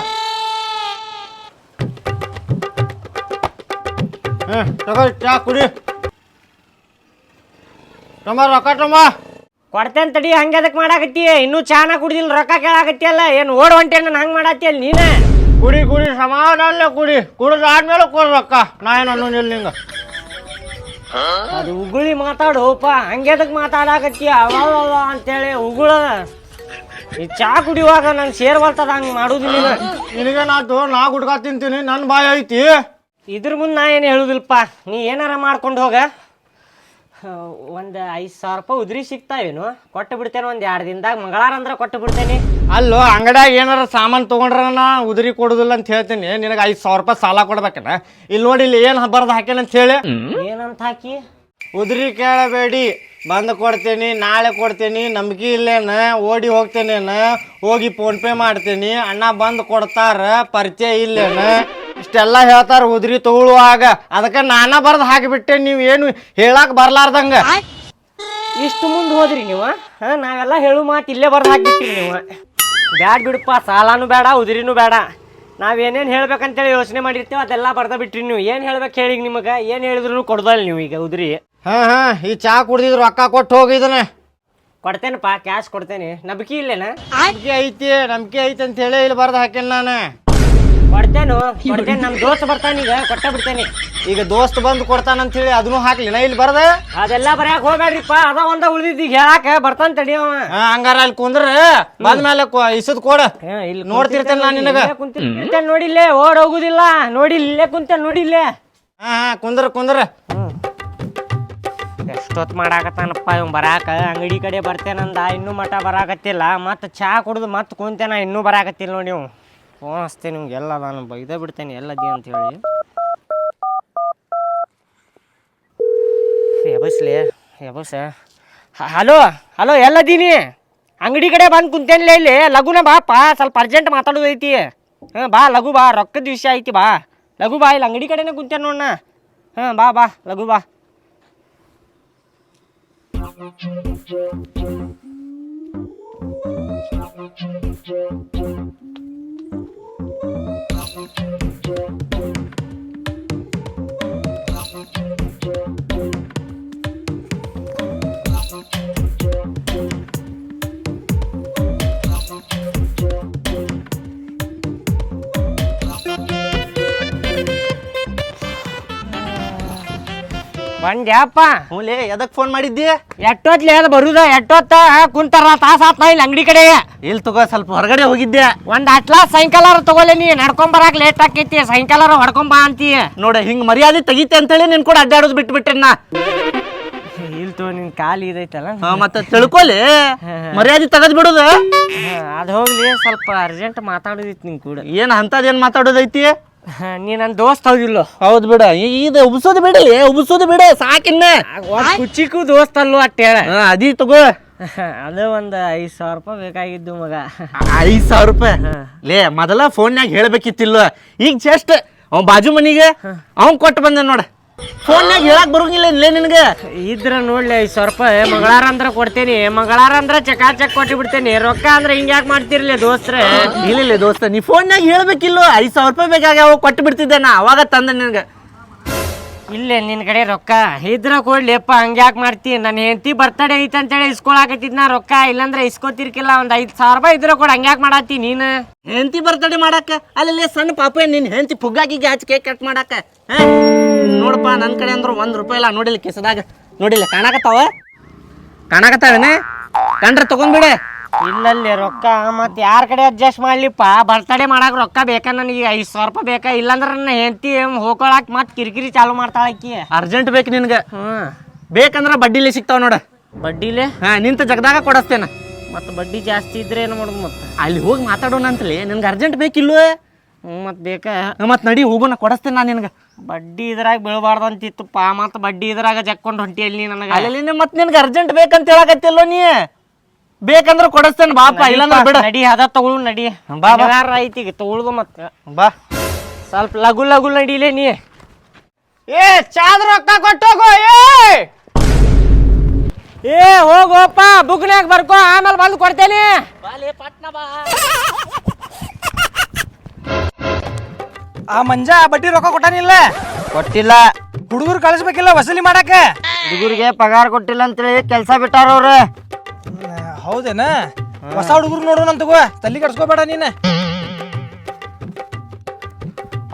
ಹ್ಮ್ ತಗೋ ಚಾ ಕುಡಿ. ತಮ್ಮ ರೊಕ್ಕ ತಮ್ಮ. ಕೊಡ್ತೇನ್ ತಡಿ ಹಂಗೆ ಅದಕ್ಕೆ ಮಾಡಾಕತ್ತಿ. ಇನ್ನೂ ಚಾನ ಕುಡಿದಿಲ್ಲ ರೊಕ್ಕ ಕೇಳಾಕತ್ತಿಯಲ್ಲ. ಏನು ಓಡ್ ಹೊಂಟೆ ಹಂಗ್ ಮಾಡತ್ತಿಯಲ್ಲ ನೀನೇ? ಕುಡಿ ಕುಡಿ ಸಮಾಧಾನ ಕುಡಿ. ಕುಡಿದ ಆದ್ಮೇಲೆ ಕೊಡ್ ರೊಕ್ಕ. ನಾ ಏನು ನಿಲ್ಲಿಂಗ ನಿಂಗ. ಅದು ಉಗುಳಿ ಮಾತಾಡೋಪ ಹಂಗೆ ಅದಕ್ಕೆ ಮಾತಾಡಾಕತ್ತಿ ಅವ ಅಂತೇಳಿ ಉಗುಳ. ಈ ಚಾ ಕುಡಿಯುವಾಗ ನನ್ ಸೇರ್ ಬರ್ತದ ಹಂಗ್ ಮಾಡುದಿಲ್ಲ ನೀನು. ನಿನಗೇನಾತು ನಾ ಗುಡ್ಕ ತಿಂತೀನಿ ನನ್ನ ಬಾಯಿ ಐತಿ. ಇದ್ರ ಮುಂದೆ ನಾ ಏನು ಹೇಳುದಿಲ್ಪ ನೀ ಏನಾರ ಮಾಡ್ಕೊಂಡು ಹೋಗ. ಒಂದು ಐದು ಸಾವಿರ ರೂಪಾಯಿ ಉದ್ರಿ ಸಿಗ್ತಾವೇನು? ಕೊಟ್ಟು ಬಿಡ್ತೇನೆ ಒಂದು ಎರಡು ದಿನದಾಗ. ಮಂಗಳಾರ ಅಂದ್ರೆ ಕೊಟ್ಟು ಬಿಡ್ತೇನೆ. ಅಲ್ಲೋ ಅಂಗಡ್ಯಾಗ ಏನಾರ ಸಾಮಾನು ತೊಗೊಂಡ್ರ ನಾ ಉದುರಿ ಕೊಡುದಿಲ್ಲ ಅಂತ ಹೇಳ್ತೀನಿ. ನಿನಗೆ ಐದು ಸಾವಿರ ರೂಪಾಯಿ ಸಾಲ ಕೊಡ್ಬೇಕನ? ಇಲ್ಲಿ ನೋಡಿ ಇಲ್ಲಿ ಏನು ಬರ್ದು ಹಾಕ್ಯಾನ ಅಂತ ಹೇಳಿ. ಏನಂತ ಹಾಕಿ? ಉದುರಿ ಕೇಳಬೇಡಿ. ಬಂದು ಕೊಡ್ತೀನಿ ನಾಳೆ ಕೊಡ್ತೀನಿ ನಂಬಿಕೆ ಇಲ್ಲೇನ? ಓಡಿ ಹೋಗ್ತೇನೇನ? ಹೋಗಿ ಫೋನ್ ಪೇ ಮಾಡ್ತೀನಿ. ಅಣ್ಣ ಬಂದು ಕೊಡ್ತಾರ ಪರಿಚಯ ಇಲ್ಲೇನ? ಇಷ್ಟೆಲ್ಲ ಹೇಳ್ತಾರ ಉದುರಿ ತಗೊಳ್ಳುವಾಗ ಅದಕ್ಕೆ ನಾನ ಬರ್ದು ಹಾಕಿಬಿಟ್ಟೆ ನೀವು ಏನು ಹೇಳಕ್ ಬರ್ಲಾರ್ದಂಗ. ಇಷ್ಟು ಮುಂದೆ ಹೋದ್ರಿ ನೀವು ಹಾಂ? ನಾವೆಲ್ಲ ಹೇಳು ಮಾತು ಇಲ್ಲೇ ಬರ್ದು ಹಾಕಿಬಿಟ್ಟಿರಿ ನೀವು. ಬ್ಯಾಡ ಬಿಡಪ್ಪ ಸಾಲಾನು ಬೇಡ ಉದುರಿನೂ ಬೇಡ ನಾವೇನೇನು ಹೇಳ್ಬೇಕಂತೇಳಿ ಯೋಚನೆ ಮಾಡಿರ್ತೀವಿ ಅದೆಲ್ಲ ಬರ್ದ ಬಿಟ್ರಿ ನೀವು. ಏನು ಹೇಳ್ಬೇಕು ಹೇಳಿ ನಿಮಗೆ? ಏನು ಹೇಳಿದ್ರು ಕೊಡ್ದಲ್ಲ ನೀವು ಈಗ ಉದ್ರಿ. ಹಾ ಹಾ ಈ ಚಾ ಕುಡ್ದಿದ್ರು ರೊಕ್ಕ ಕೊಟ್ಟು ಹೋಗಿದ್ದಾನೆ ಕೊಡ್ತೇನಪ್ಪ ಕ್ಯಾಶ್ ಕೊಡ್ತೇನೆ. ನಂಬಿಕೆ ಇಲ್ಲೇನ? ನಂಬಿಕೆ ಐತಿ ನಂಬಿಕೆ ಐತಿ ಅಂತ ಹೇಳಿ ಇಲ್ಲಿ ಬರ್ದು ಹಾಕಿಲ್ಲ ನಾನು. ಕೊಡ್ತೇನು ಕೊಡ್ತೇನೆ ನಮ್ಮ ದೋಸ್ತ್ ಬರ್ತಾನೆ ಈಗ ಕೊಟ್ಟ ಬಿಡ್ತೇನೆ. ಈಗ ದೋಸ್ತ್ ಬಂದು ಕೊಡ್ತಾನಂತ ಹೇಳಿ ಅದನ್ನು ಹಾಕ್ಲಿನ ಇಲ್ಲಿ ಬರ್ದ? ಅದೆಲ್ಲ ಬರ್ಯಾಕ ಹೋಗ್ಬೇಡ್ರಿಪ್ಪ ಅದ ಒಂದ ಉಳಿದಿದ್ ಈಗ ಹೇಳಾಕ ಬರ್ತಾನ ತಡಿ ಅವ. ಹಾ, ಹಂಗಾರ ಅಲ್ಲಿ ಕುಂದ್ರ ಬಂದ್ಮೇಲೆ ಇಸದ್ ಕೊಡ. ಹಾ, ಇಲ್ಲಿ ನೋಡ್ತಿರ್ತೇನೆ ನಾನು ನಿನಗ. ಇಲ್ಲೇ ಕುಂತಿರ್ತೇನೆ ನೋಡಿಲ್ಲೇ ಓಡ್ ಹೋಗುದಿಲ್ಲ. ನೋಡಿ ಇಲ್ಲೇ ಕುಂತ ನೋಡಿಲ್ಲೇ ಹಾ ಹಾ ಕುಂದ್ರ ಕುಂದ್ರ. ಎಷ್ಟೊತ್ ಮಾಡಾಕತ್ತಾನಪ್ಪ ಇವ್ ಬರಾಕ? ಅಂಗಡಿ ಕಡೆ ಬರ್ತೇನಂದ ಇನ್ನೂ ಮಠ ಬರಾಕತ್ತಿಲ್ಲ. ಮತ್ತೆ ಚಾ ಕುಡ್ದು ಮತ್ತೆ ಕುಂತೇನ ಇನ್ನೂ ಬರಾಕತ್ತಿಲ್ಲ ನೋಡಿ ನೀವು ಫೋನ್ ಹಚ್ತೀನಿ ನಿಮ್ಗೆ ಎಲ್ಲ ನಾನು ಬೈದೇ ಬಿಡ್ತೇನೆ ಎಲ್ಲದಿ ಅಂತ ಹೇಳಿ. ಎಬಸ್ಲೇ, ಎಬಸ ಹಲೋ ಹಲೋ ಎಲ್ಲದೀನಿ ಅಂಗಡಿ ಕಡೆ ಬಂದು ಕುಂತೇನಿಲ್ಲ ಇಲ್ಲಿ? ಲಘುನ ಬಾಪ ಸ್ವಲ್ಪ ಅರ್ಜೆಂಟ್ ಮಾತಾಡೋದೈತಿ. ಹಾಂ, ಬಾ, ಲಘು ಬಾ, ರೊಕ್ಕದ ವಿಷಯ ಐತಿ, ಬಾ. ಲಘು ಬಾ, ಇಲ್ಲಿ ಅಂಗಡಿ ಕಡೆನೇ ಕುಂತೇನೆ ನೋಡಣ ಹಾಂ, ಬಾ ಬಾ, ಲಘು ಬಾ. Thank you. ಬಂದ್ಯಾಪ ಹ್ಞೂಲೇ ಎದಕ್ ಫೋನ್ ಮಾಡಿದ್ದಿ? ಎಟ್ಟೊತ್ಲೆ ಅದು ಬರುದ ಎಷ್ಟೊತ್ತ ಕುಂತಾರ ತಾಸ ಆತ್ನ ಇಲ್ಲಿ ಅಂಗಡಿ ಕಡೆ. ಇಲ್ಲಿ ತಗೋ ಸ್ವಲ್ಪ ಹೊರಗಡೆ ಹೋಗಿದ್ದೆ. ಒಂದ್ ಅಟ್ಲಾ ಸಾಯಂಕಾಲ ತಗೋಲೆ ನೀ ನಡ್ಕೊಂಡ್ ಬರಾಕ್ ಲೇಟ್ ಆಕೈತಿ ಸಾಯಂಕಾಲ ಹೊಡ್ಕೊಂಬಾ ಬಾ ಅಂತೀಯ ನೋಡ ಹಿಂಗ್ ಮರ್ಯಾದೆ ತೆಗಿತೆ ಅಂತೇಳಿ ನಿನ್ ಕೂಡ ಅಡ್ಡಾಡೋದು ಬಿಟ್ಟು ಬಿಟ್ಟೆನ್ನ ನಾ. ಇಲ್ ತೋ ನಿನ್ ಕಾಲಿ ಇದೈತಲ್ಲ. ಮತ್ತೆ ತಿಳ್ಕೊಲಿ ಮರ್ಯಾದೆ ತಗದ್ ಬಿಡುದು? ಅದು ಹೋಗ್ಲಿ ಸ್ವಲ್ಪ ಅರ್ಜೆಂಟ್ ಮಾತಾಡೋದಿತ್ತು ನಿನ್ ಕೂಡ. ಏನ್ ಅಂತದೇನ್ ಮಾತಾಡೋದೈತಿ? ನೀ ನನ್ನ ದೋಸ್ತ್ ಹೌದಿಲ್ಲ ಹೌದು ಬಿಡ. ಇದು ಉಬ್ಸೋದು ಬಿಡಿ ಉಬ್ಸೋದು ಬಿಡ ಸಾಕಿನ್ನ. ಕುಚಿಕು ದೋಸ್ತ್ ಅಲ್ವ ಅಟ್ ಹೇಳ. ಅದಿ ತಗೋ. ಅದು ಒಂದ್ ಐದ್ ಸಾವಿರ ರೂಪಾಯಿ ಬೇಕಾಗಿದ್ದು ಮಗ. ಐದ್ ಸಾವಿರ ರೂಪಾಯಿ? ಲೇ ಮೊದಲ ಫೋನ್ಯಾಗ ಹೇಳ್ಬೇಕಿತ್ತಿಲ್ಲ. ಈಗ ಜಸ್ಟ್ ಅವ್ ಬಾಜು ಮನಿಗೆ ಅವ್ನ್ ಕೊಟ್ಟು ಬಂದೆ ನೋಡ. ಫೋನ್ಯಾಗ ಹೇಳಕ್ ಬರೋಂಗಿಲ್ಲ ಇಲ್ಲೇ ನಿನಗೆ? ಇದ್ರ ನೋಡ್ಲಿ ಐದು ಸಾವಿರ ರೂಪಾಯಿ. ಮಂಗಳಾರ ಅಂದ್ರ ಕೊಡ್ತೇನಿ. ಮಂಗಳಾರ ಅಂದ್ರ ಚಕಾ ಚಕ್ ಕೊಟ್ಟು ಬಿಡ್ತೇನಿ. ರೊಕ್ಕ ಅಂದ್ರ ಹಿಂಗ್ಯಾಕ್ ಮಾಡ್ತಿರ್ಲಿ ದೋಸ್ತ್ರೆ? ಇಲ್ಲ ಇಲ್ಲ ದೋಸ್ತ ನೀ ಫೋನ್ನಾಗ ಹೇಳ್ಬೇಕಿಲ್ಲ ಐದು ಸಾವಿರ ರೂಪಾಯಿ ಬೇಕಾಗ್ಯಾವ ಕೊಟ್ಟು ಬಿಡ್ತಿದ್ದೆ ನಾ. ಅವಾಗ ತಂದೆ ನಿನಗೆ. ಇಲ್ಲೇ ನಿನ್ ಕಡೆ ರೊಕ್ಕ. ಇದ್ರ ಕೊಡ್ಲಿಪ್ಪ ಹಂಗ್ಯಾಕ್ ಮಾಡ್ತಿ? ನನ್ನ ಹೆಂಡತಿ ಬರ್ತಡೇ ಐತೆ ಅಂತೇಳಿ ಇಸ್ಕೊಳಕತ್ತಿದ್ ನಾ ರೊಕ್ಕ. ಇಲ್ಲಂದ್ರೆ ಇಸ್ಕೊತಿರ್ಕಿಲ್ಲ ಒಂದ್ ಐದ್ ಸಾವಿರ ರೂಪಾಯಿ ಇದ್ರ ಕೊಡ್ ಹಂಗ್ಯಾಕ್ ಮಾಡತ್ತಿ ನೀನ್? ಹೆಂಡತಿ ಬರ್ತಡೇ ಮಾಡಕ್ಕ ಅಲ್ಲಿ ಸಣ್ಣ ಪಾಪ ನಿನ್ ಹೆಂಡತಿ ಪುಗ್ಗಾಗಿಗೆ ಹಚ್ಚಿ ಕೇಕ್ ಕಟ್ ಮಾಡಕ್ಕ ಹಾ? ನೋಡಪ್ಪ ನನ್ ಕಡೆ ಅಂದ್ರೆ ಒಂದ್ ರೂಪಾಯಿ ಇಲ್ಲ ನೋಡಿಲ್ಲ ಕೆಸದಾಗ. ನೋಡಿಲ್ಲ ಕಾಣಕತ್ತಾವ? ಕಾಣಕತ್ತಾವೇನೆ? ಕಂಡ್ರ ತಗೊಂಡ್ಬಿಡೆ. ಇಲ್ಲಲ್ಲಿ ರೊಕ್ಕ ಮತ್ತೆ ಯಾರ ಕಡೆ ಅಡ್ಜಸ್ಟ್ ಮಾಡ್ಲಿಪ್ಪ? ಬರ್ತಡೇ ಮಾಡಕ್ ರೊಕ್ಕ ಬೇಕಾ ನನಗೆ? ಐದು ಸಾವಿರ ರೂಪಾಯಿ ಬೇಕಾ? ಇಲ್ಲಾಂದ್ರೆ ನನ್ನ ಹೆಂಡತಿ ಹೋಗ್ಕೊಳಕ್ ಮತ್ ಕಿರಿಕಿರಿ ಚಾಲು ಮಾಡ್ತಾಳ ಆಕಿ. ಅರ್ಜೆಂಟ್ ಬೇಕು ನಿನಗೆ. ಹ್ಮ್ ಬೇಕಂದ್ರ ಬಡ್ಡಿಲಿ ಸಿಗ್ತಾವ ನೋಡ. ಬಡ್ಡಿಲೆ? ಹಾ ನಿಂತ ಜಗದಾಗ ಕೊಡಸ್ತೇನೆ. ಮತ್ತೆ ಬಡ್ಡಿ ಜಾಸ್ತಿ ಇದ್ರೆ ಏನು ಮಾಡುದು ಮತ್ತೆ? ಅಲ್ಲಿ ಹೋಗಿ ಮಾತಾಡೋಣ ಅಂತಲೇ. ನಿನ್ಗೆ ಅರ್ಜೆಂಟ್ ಬೇಕಿಲ್ವೇ ಮತ್ತೆ ಮತ್ ಬೇಕಾ ಮತ್ತೆ ನಡಿ ಹೋಗೋಣ ಕೊಡಸ್ತೇನೆ ನಾನು ನಿನ್ಗೆ. ಬಡ್ಡಿ ಇದ್ರಾಗ ಬೀಳಬಾರ್ದು ಅಂತಿತ್ತಪ್ಪ ಮತ್ತೆ ಬಡ್ಡಿ ಇದ್ರಾಗ ಜಕ್ಕೊಂಡ್ ಹೊಂಟಿಯಲ್ಲಿ ನನಗ. ಅಲ್ಲಿ ಮತ್ತೆ ನಿನ್ಗೆ ಅರ್ಜೆಂಟ್ ಬೇಕಂತ ಹೇಳಕತ್ತಿಲ್ಲೋ ನೀ? ಬೇಕಂದ್ರ ಕೊಡಸ್ತೇನೆ ಬಾಪ ಇಲ್ಲಾಂದ್ರ ಬಿಡ. ನಡಿ ಅದ ತಗೊಳು ನಡಿ. ಬಾ, ಬಾ. ಯಾರ ಐತಿ ಈಗ ತಗೊಳುದು ಮತ್ತ. ಬಾ. ಸ್ವಲ್ಪ ಲಗು ಲಗು ನಡಿಲೇ ನೀ. ಏ ಚಾದ ರೊಕ್ಕ ಕೊಟ್ಟೋಗು ಏ! ಏ ಹೋಗೋಪ್ಪ ಬುಕ್ನ್ಯಾಗ ಬರ್ಕೋ ಆಮೇಲೆ ಬಂದು ಕೊಡ್ತೇನೆ. ಆ ಮಂಜ ಬಟ್ಟಿ ರೊಕ್ಕ ಕೊಟ್ಟಾನಿಲ್ಲ ಕೊಟ್ಟಿಲ್ಲ. ಹುಡುಗರು ಕಳಿಸ್ಬೇಕಿಲ್ಲ ವಸೂಲಿ ಮಾಡಕ್ಕೆ? ಹುಡುಗರಿಗೆ ಪಗಾರ ಕೊಟ್ಟಿಲ್ಲ ಅಂತೇಳಿ ಕೆಲಸ ಬಿಟ್ಟಾರ ಅವ್ರು. ಹೌದೇನ? ಹೊಸ ಹುಡುಗರು ನೋಡೋಣ ತಗೋ. ತಲೆ ಕಡ್ಸ್ಕೋಬೇಡ ನೀನು.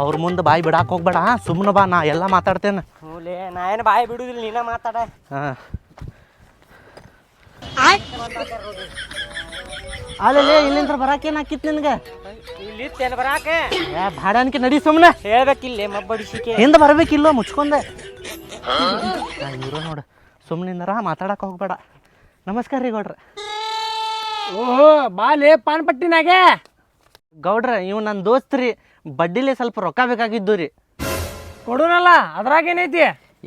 ಅವ್ರ ಮುಂದೆ ಬಾಯಿ ಬಿಡಾಕ್ ಹೋಗ್ಬೇಡ. ಸುಮ್ಮನೆ ಬಾ ನಾ ಎಲ್ಲ ಮಾತಾಡ್ತೇನೆ. ಹೂಲೆ ನಾ ಏನು ಬಾಯಿ ಬಿಡುದಿಲ್ಲ ನೀನ ಮಾತಾಡ. ಅಲ್ಲ ಅಲ್ಲೇ ಇಲ್ಲಿಂದ್ರ ಬರಾಕೇನ್ ಹಾಕಿತ್ ನಿನ್ಗೆ? ಇಲ್ಲಿ ತೆಲ್ ಬರಾಕೆ? ಏ ಭಾಡಾನಿಕೆ ನಡಿ ಸುಮ್ಮನೆ ಹೇಳ್ಬೇಕಿಲ್ಲೇ ಮಬ್ಬಡಿಸಿಕೆ. ಹಿಂದೆ ಬರ್ಬೇಕಿಲ್ಲೋ ಮುಚ್ಕೊಂಡೆ. ಇರೋ ನೋಡು. ಸುಮ್ಮನಿಂದರ ಮಾತಾಡಕ್ಕೆ ಹೋಗ್ಬೇಡ. ನಮಸ್ಕಾರ ರೀ ಗೌಡ್ರ. ಓಹೋ ಬಾಲೆ ಪಾನ್ ಪಟ್ಟಿನಾಗೆ ಗೌಡ್ರ ಇವ್ ನನ್ನ ದೋಸ್ತ್ ರೀ ಬಡ್ಡಿಲಿ ಸ್ವಲ್ಪ ರೊಕ್ಕ ಬೇಕಾಗಿದ್ದು ರೀ. ಕೊಡೋನಲ್ಲ ಅದ್ರಾಗ ಏನೈತಿ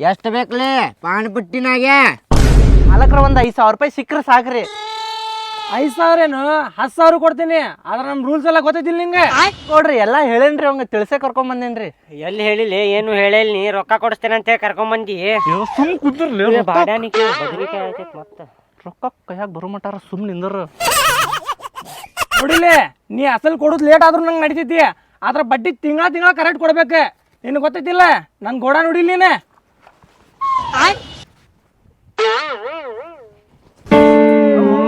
ಎಷ್ಟು ಬೇಕಲೇ ಪಾನ್ ಪುಟ್ಟಿನಾಗೆ ಮಾಲಕ್ರ ಒಂದು ಐದು ಸಾವಿರ ರೂಪಾಯಿ ಸಿಕ್ಕರೆ ಸಾಕ್ರಿ. ಐದ್ ಸಾವಿರ ಏನು ಹತ್ತು ಸಾವಿರ ಕೊಡ್ತೀನಿ ಆದ್ರೆ ನಮ್ಮ ರೂಲ್ಸ್ ಎಲ್ಲ ಗೊತ್ತೈತಿಲ್ಲ ನಿಂಗೆ? ಕೊಡ್ರಿ ಎಲ್ಲ ಹೇಳೇನ್ರಿ ಅವಂಗ ತಿಳ್ಸೆ ಕರ್ಕೊಂಡ್ ಬಂದೇನ್ರಿ. ಎಲ್ಲಿ ಹೇಳಿಲಿ ಏನು ಹೇಳಿಲ್ಲ ನೀ ರೊಕ್ಕ ಕೊಡಿಸ್ತೇನೆ ಅಂತ ಹೇಳಿ ಕರ್ಕೊಂಡ್ ಬಂದಿ. ಸುಮ್ ಕುಂದ್ರಲಿ ಮತ್ತ. ರೊಕ್ಕ ಕೈಯಾಗ ಬರೋ ಮಟಾರ ಸುಮ್ ನಿಂದ್ರ ನೀ ಅಸಲ್ ಕೊಡೋದು ಲೇಟ್ ಆದ್ರೂ ನಂಗೆ ನಡಿತೈತಿ. ಆದ್ರ ಬಡ್ಡಿ ತಿಂಗಳ ತಿಂಗಳ ಕರೆಕ್ಟ್ ಕೊಡ್ಬೇಕು. ನಿನಗೆ ಗೊತ್ತೈತಿಲ್ಲ ನನ್ನ ಗೋಡ ನೋಡಿಲ್ಲ ನೀನು.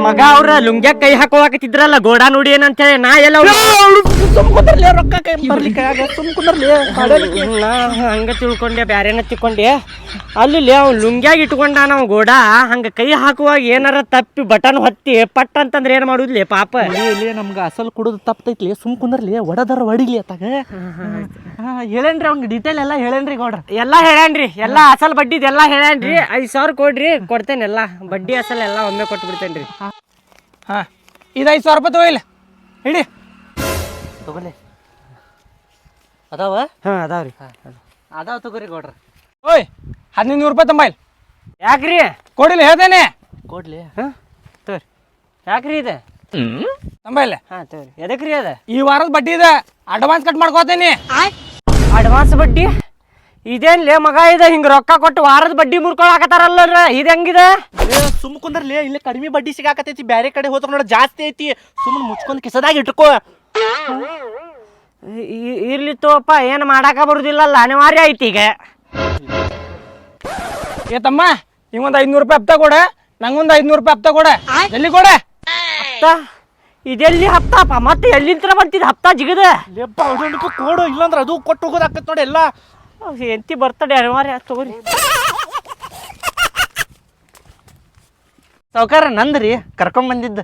ಮಗ ಅವ್ರ ಲುಂಗ್ಯ ಕೈ ಹಾಕೋಕತ್ತಿದ್ರಲ್ಲ ಗೋಡ ನೋಡಿ ಏನಂತ ಹೇಳಿ ನಾ ಎಲ್ಲ ರೊಕ್ಕ ಕೈ ಬರ್ಲಿ ಕೈಯಾಗ ಸುಮ್ ಕುಂದ್ರಲಿ ನಾ ಹಂಗ ತಿಳ್ಕೊಂಡೆ ಬ್ಯಾರೇನ ತಿಳ್ಕೊಂಡೆ. ಅಲ್ಲಿ ಅವ್ನು ಲುಂಗ್ಯಾಗ ಇಟ್ಕೊಂಡ ನಾವು ಗೋಡ ಹಂಗ ಕೈ ಹಾಕುವಾಗ ಏನಾರ ತಪ್ಪಿ ಬಟನ್ ಹೊತ್ತಿ ಪಟ್ ಅಂತಂದ್ರೆ ಏನ್ ಮಾಡುದ್ಲಿ ಪಾಪ? ಇಲ್ಲಿ ನಮ್ಗೆ ಅಸಲ್ ಕುಡುದು ತಪ್ಪತೈತ್ಲಿ ಸುಮ್ ಕುಂದ್ರಲಿ ಒಡದರ ಹೊಡಿಲಿ ಅತ್ತಾಗ ಹೇಳೇನ್ರಿ ಅವ್ನಿಗೆ ಡೀಟೇಲ್ ಎಲ್ಲ ಹೇಳೇನ್ರಿ ಗೌಡ್ರ? ಎಲ್ಲಾ ಹೇಳೇನ್ರಿ ಎಲ್ಲಾ ಅಸಲ್ ಬಡ್ಡಿದ್ ಎಲ್ಲಾ ಹೇಳೇನ್ರಿ ಐದ್ ಸಾವಿರ ಕೊಡ್ರಿ ಕೊಡ್ತೇನೆ ಎಲ್ಲಾ ಬಡ್ಡಿ ಅಸಲ್ ಎಲ್ಲಾ ಒಮ್ಮೆ ಕೊಟ್ಟು ಬಿಡ್ತೇನ್ರಿ ಹಾ ಇದು ಐದು ಸಾವಿರ ರೂಪಾಯಿ ತಗೋಯಿಲ್ಲ ಹಿಡಿ. ತಗೊಳ್ಳಿ. ಅದಾವ? ಅದಾವೆ ರೀ. ಹಾಂ ಅದಾವ. ತಗೋರಿ ಗೌಡ್ರ. ಓಯ್ ಹದಿನೈದು ನೂರು ರೂಪಾಯಿ ತಂಬಾಯಿಲ್. ಯಾಕ್ರಿ? ಕೊಡಿಲ್ಲ ಹೇಳ್ತೇನೆ. ಕೊಡ್ಲಿ. ಹಾ ತೋರಿ ಯಾಕ್ರಿ ಇದೆ? ತಂಬಾಯಿಲ್ಲ ಹಾ ತೋರಿ ಎದಕ್ರಿ ಅದ? ಈ ವಾರದ ಬಡ್ಡಿ ಇದೆ. Advance cut ಮಾಡ್ಕೋತೇನೆ. ಅಡ್ವಾನ್ಸ್ ಬಡ್ಡಿ? ಇದೇನ್ಲೇ ಮಗ ಇದೆ? ಹಿಂಗ ರೊಕ್ಕ ಕೊಟ್ಟು ವಾರದ ಬಡ್ಡಿ ಮುರ್ಕೊಳಕತ್ತಾರಲ್ಲ ಇದು ಹೆಂಗಿದೆ? ಸುಮ್ ಕುಂದ್ರಲೇ ಇಲ್ಲಿ ಕಡಿಮೆ ಬಡ್ಡಿ ಸಿಗಾಕತೈತಿ ಬ್ಯಾರೆ ಕಡೆ ಹೋದ್ರ ನೋಡ ಜಾಸ್ತಿ ಐತಿ. ಸುಮ್ಮನೆ ಮುಚ್ಕೊಂಡ್ ಕಿಸದಾಗ ಇಟ್ಕೋ. ಇ- ಇರ್ಲಿ ತೋಪ ಏನ್ ಮಾಡಾಕ ಬರುದಿಲ್ಲಲ್ಲ ಅನಿವಾರ್ಯ ಐತಿ ಈಗ. ಏ ತಮ್ಮ ಹಿಂಗೊಂದು ಐದ್ನೂರು ರೂಪಾಯಿ ಹಪ್ತ ಕೊಡ ನಂಗೊಂದು ಐದ್ನೂರು ರೂಪಾಯಿ ಹಪ್ತ ಕೊಡ. ಎಲ್ಲಿ ಕೊಡ? ಹಪ್ತ? ಇದೆಲ್ಲಿ ಹಪ್ತಾಪ ಮತ್ತೆ ಎಲ್ಲಿಂತ್ರ ಬಂತಿದ್ ಹಪ್ತ ಜಿಗದ? ಲೆಪ್ಪ ಕೊಡು ಇಲ್ಲಾಂದ್ರೆ ಅದು ಕೊಟ್ಟು ಹೋಗೋದಾಕತ್ ನೋಡಿ ಎಲ್ಲ. ಎಂತಿ ಬರ್ತಡೆ ಅನಿವಾರ್ಯ ತಗೋರಿ. ಸಾವ್ಕಾರ ನಂದ್ರಿ ಕರ್ಕೊಂಡ್ ಬಂದಿದ್ದ.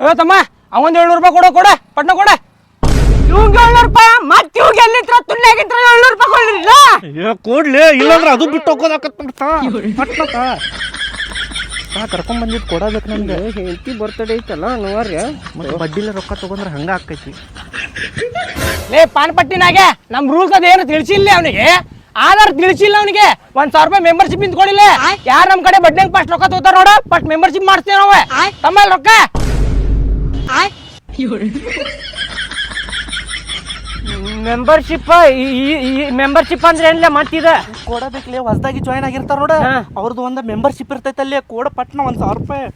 ಏ ತಮ್ಮ ಅವನ್ ಏಳ್ನೂರು ರೂಪಾಯಿ ಕೊಡು ಕೊಡ ಪಟ್ನ ಕೊಡ. ಇವಂಗ ಏಳ್ನೂರು ರೂಪಾಯಿ ಮತ್ತೆ ಇವಾಗ ಎಲ್ಲಿಂತ್ರ ತುಲ್ಲಾಗಿಂತ್ರ ಏಳ್ನೂರು ರೂಪಾಯಿ ಕೊಳ್ಳಿಲ್ಲ ಏ ಕೊಡ್ಲಿ ಇಲ್ಲಾಂದ್ರೆ ಅದು ಬಿಟ್ಟು ಹೋಗೋದಾಕತ್ ನೋಡ್ತಾ. ಪಟ್ನತ ನಾ ಕರ್ಕೊಂಡ್ ಬಂದಿದ್ ಕೊಡಬೇಕು ನಮ್ಗೆ. ಹೆಂಡತಿ ಬರ್ತಡೆ ಐತಲ್ಲ ಅನಿವಾರ್ಯ. ಮತ್ತೆ ಬಡ್ಡಿಲ ರೊಕ್ಕ ತಗೊಂಡ್ರೆ ಹಂಗ ಆಕೈತಿ. ಲೇ ಪಾನ್ ಪಟ್ಟಿನಾಗೆ ನಮ್ ರೂಲ್ಸ್ ಅದೇನು ತಿಳಿಸಿಲ್ಲ ಅವನಿಗೆ? ಆಧಾರ್ ತಿಳಿಸಿಲ್ಲ ಅವನಿಗೆ. ಒಂದ್ ಸಾವಿರ ರೂಪಾಯಿ ಮೆಂಬರ್ಶಿಪ್ ನಿಂತ್ಕೊಂಡಿಲ್ಲ. ಯಾರು ನಮ್ ಕಡೆ ಬಡ್ಡಿ ಫಸ್ಟ್ ರೊಕ್ಕ ತಗೋತಾರ ನೋಡ. ಫಸ್ಟ್ ಮೆಂಬರ್ಶಿಪ್ ಮಾಡ್ತೇವೆ ನಾವು ತಮ್ಮ ರೊಕ್ಕ. <laughs> ಮೆಂಬರ್ಶಿಪ್ ಮೆಂಬರ್ಶಿಪ್ ಅಂದ್ರೆ ಏನಿಲ್ಲ ಮತ್ತಿದ? ಕೊಡಬೇಕಲೇ ಹೊಸದಾಗಿ ಜಾಯ್ನ್ ಆಗಿರ್ತಾರ ನೋಡ. ಹಾ. ಅವ್ರದ್ದು ಒಂದು ಮೆಂಬರ್ಶಿಪ್ ಇರ್ತೈತೆ ಅಲ್ಲಿ ಕೋಡ ಪಟ್ನ ಒಂದ್ ಸಾವಿರ ರೂಪಾಯಿ.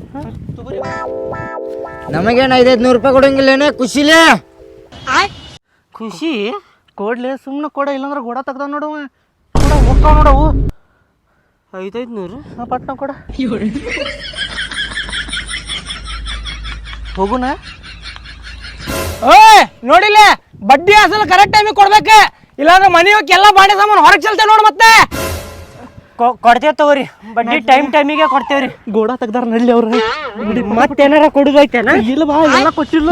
ತಗೋರಿ. ನಮಗೇನು ಐದೈದು ನೂರು ರೂಪಾಯಿ ಕೊಡಂಗಿಲ್ಲೇನೆ? ಖುಷಿಲೇ? ಖುಷಿ? ಕೊಡ್ಲಿ ಸುಮ್ಮನೆ ಕೊಡ ಇಲ್ಲಾಂದ್ರೆ ಗೋಡ ತೆಗ್ದ ನೋಡು ಹೋಗ್ತಾವ ನೋಡವು ಐದೈದು ನೂರು? ಪಟ್ನ ಕೊಡ. ಹೋಗುನ? ಓಯ್ ನೋಡಿಲ್ಲ? ಬಡ್ಡಿ ಅಸಲು ಕರೆಕ್ಟ್ ಟೈಮಿಗೆ ಕೊಡ್ಬೇಕು? ಇಲ್ಲಾಂದ್ರೆ ಮನೆ ಹೋಗಿ ಎಲ್ಲ ಬಾಂಡೆ ಸಾಮಾನು ಹೊರಗೆ ಚೆಲ್ತೇವೆ ನೋಡು ಮತ್ತೆ. ಕೊಡ್ತೇವೆ ತಗೋರಿ. ಬಡ್ಡಿ ಟೈಮ್ ಟೈಮಿಗೆ ಕೊಡ್ತೇವ್ರಿ ಗೋಡ ತೆಗ್ದಾರ ನಡ್ಲಿ ಅವ್ರು. ಮತ್ತೇನಾರ ಕೊಡುದೈತೆ ಇಲ್ಲ ಬಾ ಎಲ್ಲ ಕೊಟ್ಟಿಲ್ಲ.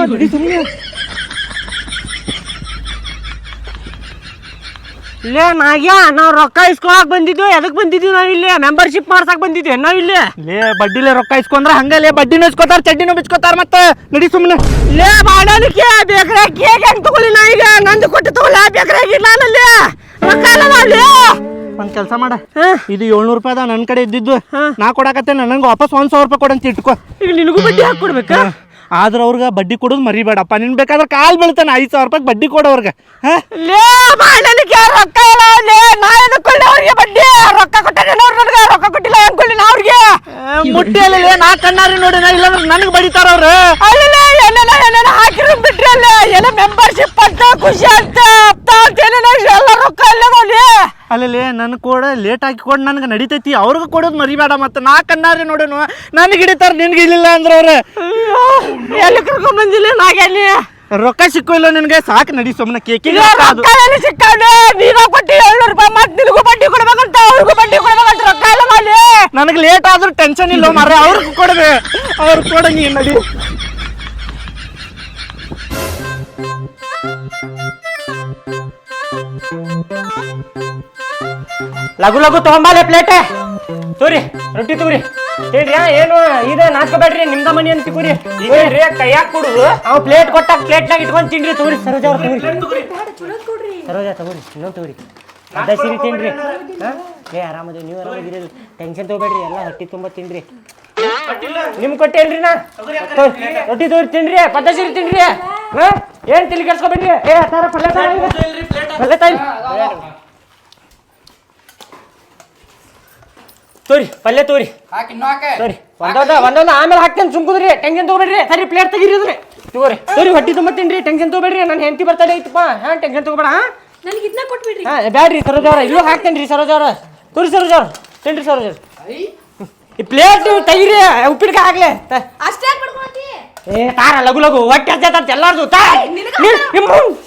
ಇಲ್ಲೇ ನಾಗ್ಯಾ ನಾವ್ ರೊಕ್ಕ ಇಸ್ಕೊಳಕ್ ಬಂದಿದ್ವಿ ಎದಕ್ ಬಂದಿದ್ವಿ ನಾವ್ ಇಲ್ಲಿ? ಮೆಂಬರ್ಶಿಪ್ ಮಾಡ್ಸಕ್ ಬಂದಿದ್ವಿ ನಾವ್ ಇಲ್ಲಿ? ಲೇ ಬಡ್ಡಿಲೆ ರೊಕ್ಕ ಇಸ್ಕೊಂಡ್ರ ಹಂಗಲೇ ಬಡ್ಡಿನೂ ಇಸ್ಕೊತಾರ ಚಡ್ಡಿನೂ ಬಿಚ್ಕೋತಾರ ಮತ್ತೆ ನಡಿ ಸುಮ್ಮನೆ ಲೇ ಬಾಡಲಿಕ್ಕೆ ಬೇಕ್ರೆ ಕೇಕ್ ಹೆಂಗ್ ತಗೊಳ್ಳಿ ನಾ ಈಗ ನಂದು ಕೊಟ್ಟು ತಗೊಳ್ಳ ಬೇಕ್ರೆ ಇಲ್ಲ ನಾನಲ್ಲಿ? ರೊಕ್ಕ ಇಲ್ಲ ನಾವ್ಲಿ ಒಂದ್ ಕೆಲಸ ಮಾಡ. ಇದು ಏಳ್ನೂರು ರೂಪಾಯಿ ಅದ ನನ್ನ ಕಡೆ ಇದ್ದಿದ್ದು. ನಾ ಕೊಡಕತ್ತೆ ನನಗೆ ವಾಪಸ್ ಒಂದ್ ಸಾವಿರ ರೂಪಾಯಿ ಕೊಡಂತ ಇಟ್ಕೋ. ಈಗ ನಿನಗೂ ಬಡ್ಡಿ ಹಾಕ್ಕೊಡ್ಬೇಕ ಆದ್ರ ಅವ್ರಿಗೆ ಬಡ್ಡಿ ಕೊಡೋದು ಮರಿಬೇಡಪ್ಪ. ನಿನ್ ಬೇಕಾದ್ರೆ ಕಾಲ್ ಬೀಳ್ತಾನೆ ಐದು ಸಾವಿರ ರೂಪಾಯಿ ಬಡ್ಡಿ ಕೊಡೋರ್ಗೆ ಹಾ? ಲೇ ಬಾಡಲಿಕ್ಕೆ ರೊಕ್ಕ ಇಲ್ಲ ಲೇ ನಾ ಎದಕ್ ಕೊಡ್ಲಿ ಅವ್ರಿಗೆ ಬಡ್ಡಿ? ರೊಕ್ಕ ಕೊಟ್ಟಾರೆ ನನಗೆ ರೊಕ್ಕ ಕೊಟ್ಟಿಲ್ಲ ಕೊಡ್ಲಿ ನಾ ಅವ್ರಿಗೆ? ಮುಟ್ಟಿಯಲ್ಲಿ ನಾ ಕಣ್ಣಾರಿ ನೋಡಿ ನಾ ಇಲ್ಲಾಂದ್ರೆ ನನಗೆ ಬಡಿತಾರ ಅವ್ರು? ಅಲ್ಲ ಏನೇನ ಏನೇನ ಹಾಕಿರೋ ಬಿಟ್ರಿ ಅಲ್ಲ ಏನೋ ಮೆಂಬರ್ಶಿಪ್ ಅಂತ ಖುಷಿ ಅಂತ ಅಪ್ಪ ಅಂತ ಏನೇನೋ ಎಲ್ಲ ರೊಕ್ಕ ಇಲ್ಲ ನೋಡಿ. ಅಲ್ಲಲ್ಲಿ ನನ್ ಕೂಡ ಲೇಟ್ ಹಾಕಿ ಕೊಡ್ ನನಗೆ ನಡಿತೈತಿ. ಅವ್ರಿಗೆ ಕೊಡೋದು ಮರಿಬೇಡ ಮತ್ತು ನಾ ಕಣ್ಣಾರಿ ನೋಡೋನು. ನನಗೆ ಹಿಡಿತಾರೆ ನಿನ್ಗೆ ಇಲ್ಲಿಲ್ಲ ಅಂದ್ರೆ ಅವ್ರೆ. ಎಲ್ಲಿ ಕರ್ಕೊಂಡ್ ಬಂದಿಲ್ಲ ನಾಗೇನಿ? ರೊಕ್ಕ ಸಿಕ್ಕಿಲ್ಲ ನಿನಗೆ? ಸಾಕು ನಡಿ ಸುಮ್ಮನೆ ಕೇಕಿ ಇಲ್ಲ ರೊಕ್ಕ ಅದು. ರೊಕ್ಕ ಎಲ್ಲಿ ಸಿಕ್ಕಾನೆ ನೀನು ಕೊಟ್ಟಿ ಏಳ್ನೂರು ರೂಪಾಯಿ ಮತ್ತೆ ನಿನಗೂ ಬಡ್ಡಿ ಕೊಡ್ಬೇಕಂತ ಅವ್ರಿಗೂ ಬಡ್ಡಿ ಕೊಡ್ಬೇಕಂತ ರೊಕ್ಕ ಇಲ್ಲ ಮಾಡಿ. ನನಗೆ ಲೇಟ್ ಆದ್ರೂ ಟೆನ್ಷನ್ ಇಲ್ಲ ಮಾರ್ರೆ ಅವ್ರಿಗೆ ಕೊಡবে ಅವ್ರು ಕೊಡ ನೀ ನಡಿ. ಲಘು ಲಘು ತಗೊಂಬಾಲೆ ಪ್ಲೇಟ್ ತೋರಿ ರೊಟ್ಟಿ ತಗೋರಿ ಹೇಳ್ರಿ ಏನು ಇದೆ ನಾಚ್ಕೋಬೇಡ್ರಿ ನಿಮ್ದ ಮನಿ ಅಂತ ತಿಗೋರಿ ಕೈಯಾಗ ಕೊಡುದು. ಅವ್ ಪ್ಲೇಟ್ ಕೊಟ್ಟಾಗ ಪ್ಲೇಟ್ನಾಗ ಇಟ್ಕೊಂಡ್ ತಿನ್ರಿ ತಗೋರಿ ಸರೋಜ ಅವ್ರ ತಗೋರಿ ಸರೋಜ ತಗೋರಿ ಇನ್ನೊಂದು ತಗೋರಿ ಅದ ಸಿರಿ ತಿನ್ರಿ. ಹಾ? ಏ ಆರಾಮದೇವಿ ನೀವು ಆರಾಮದಿರಿ ಟೆನ್ಷನ್ ತಗೋಬೇಡ್ರಿ ಎಲ್ಲ ಹೊಟ್ಟಿ ತುಂಬ ತಿನ್ರಿ. ನಿಮ್ ಕೊಟ್ಟೇನ್ರಿ ನಾ? ರೊಟ್ಟಿ ತೋರಿ ತಿನ್ರಿ ಪದ್ದ ಸಿರಿ ತಿನ್ರಿ. ಹಾ? ಏನ್ ತಿಳಿ ಕೆಲ್ಸ್ಕೊಬೇಡ್ರಿ? ಏ ತಾರ ಪಲ್ಯ ತಾಯಿ ಪಲ್ಯ ತಾಯಿ. ತೋರಿ ಪಲ್ಯ ತೋರಿ. ತೋರಿ ಒಂದೊಂದ ಒಂದೊಂದ ಆಮೇಲೆ ಹಾಕ್ತೇನೆ ಸುಮ್ಕುದ್ರಿ ಟೆನ್ಷನ್ ತಗೋಬೇಡ್ರಿ ಸರಿ ಪ್ಲೇಟ್ ತೆಗೀರಿ ತಗೋರಿ. ತೋರಿ ಹೊಟ್ಟಿ ತುಂಬ ತಿನ್ರಿ ಟೆನ್ಷನ್ ತಗೋಬೇಡ್ರಿ ನನ್ನ ಹೆಂಡತಿ ಬರ್ತಡೆ ಐತಪ್ಪ. ಹಾ ಟೆನ್ಷನ್ ತಗೋಬೇಡ ಹಾ. ನನಗೆ ಇದನ್ನ ಕೊಟ್ಬಿಡ್ರಿ. ಹಾ ಬ್ಯಾಡ್ರಿ ಸರೋಜ ಅವ್ರ ಇಲ್ಲೂ ಹಾಕ್ತೇನ್ರಿ ಸರೋಜ ಅವ್ರ ತೋರಿ ಸರೋಜ ಅವ್ರ ತಿನ್ರಿ ಸರೋಜ ಅವ್ರ. ಈ ಪ್ಲೇಟ್ ತೆಗೀರಿ ಉಪ್ಪಿನಕಾಯಿ ಹಾಕ್ಲೆ. ಅಷ್ಟೇ ಏ ತಾರ ಲಘು ಲಘು ಹೊಟ್ಟೆ ಹಚ್ಚತ್ತ ಎಲ್ಲಾರ್ದು. ತಾ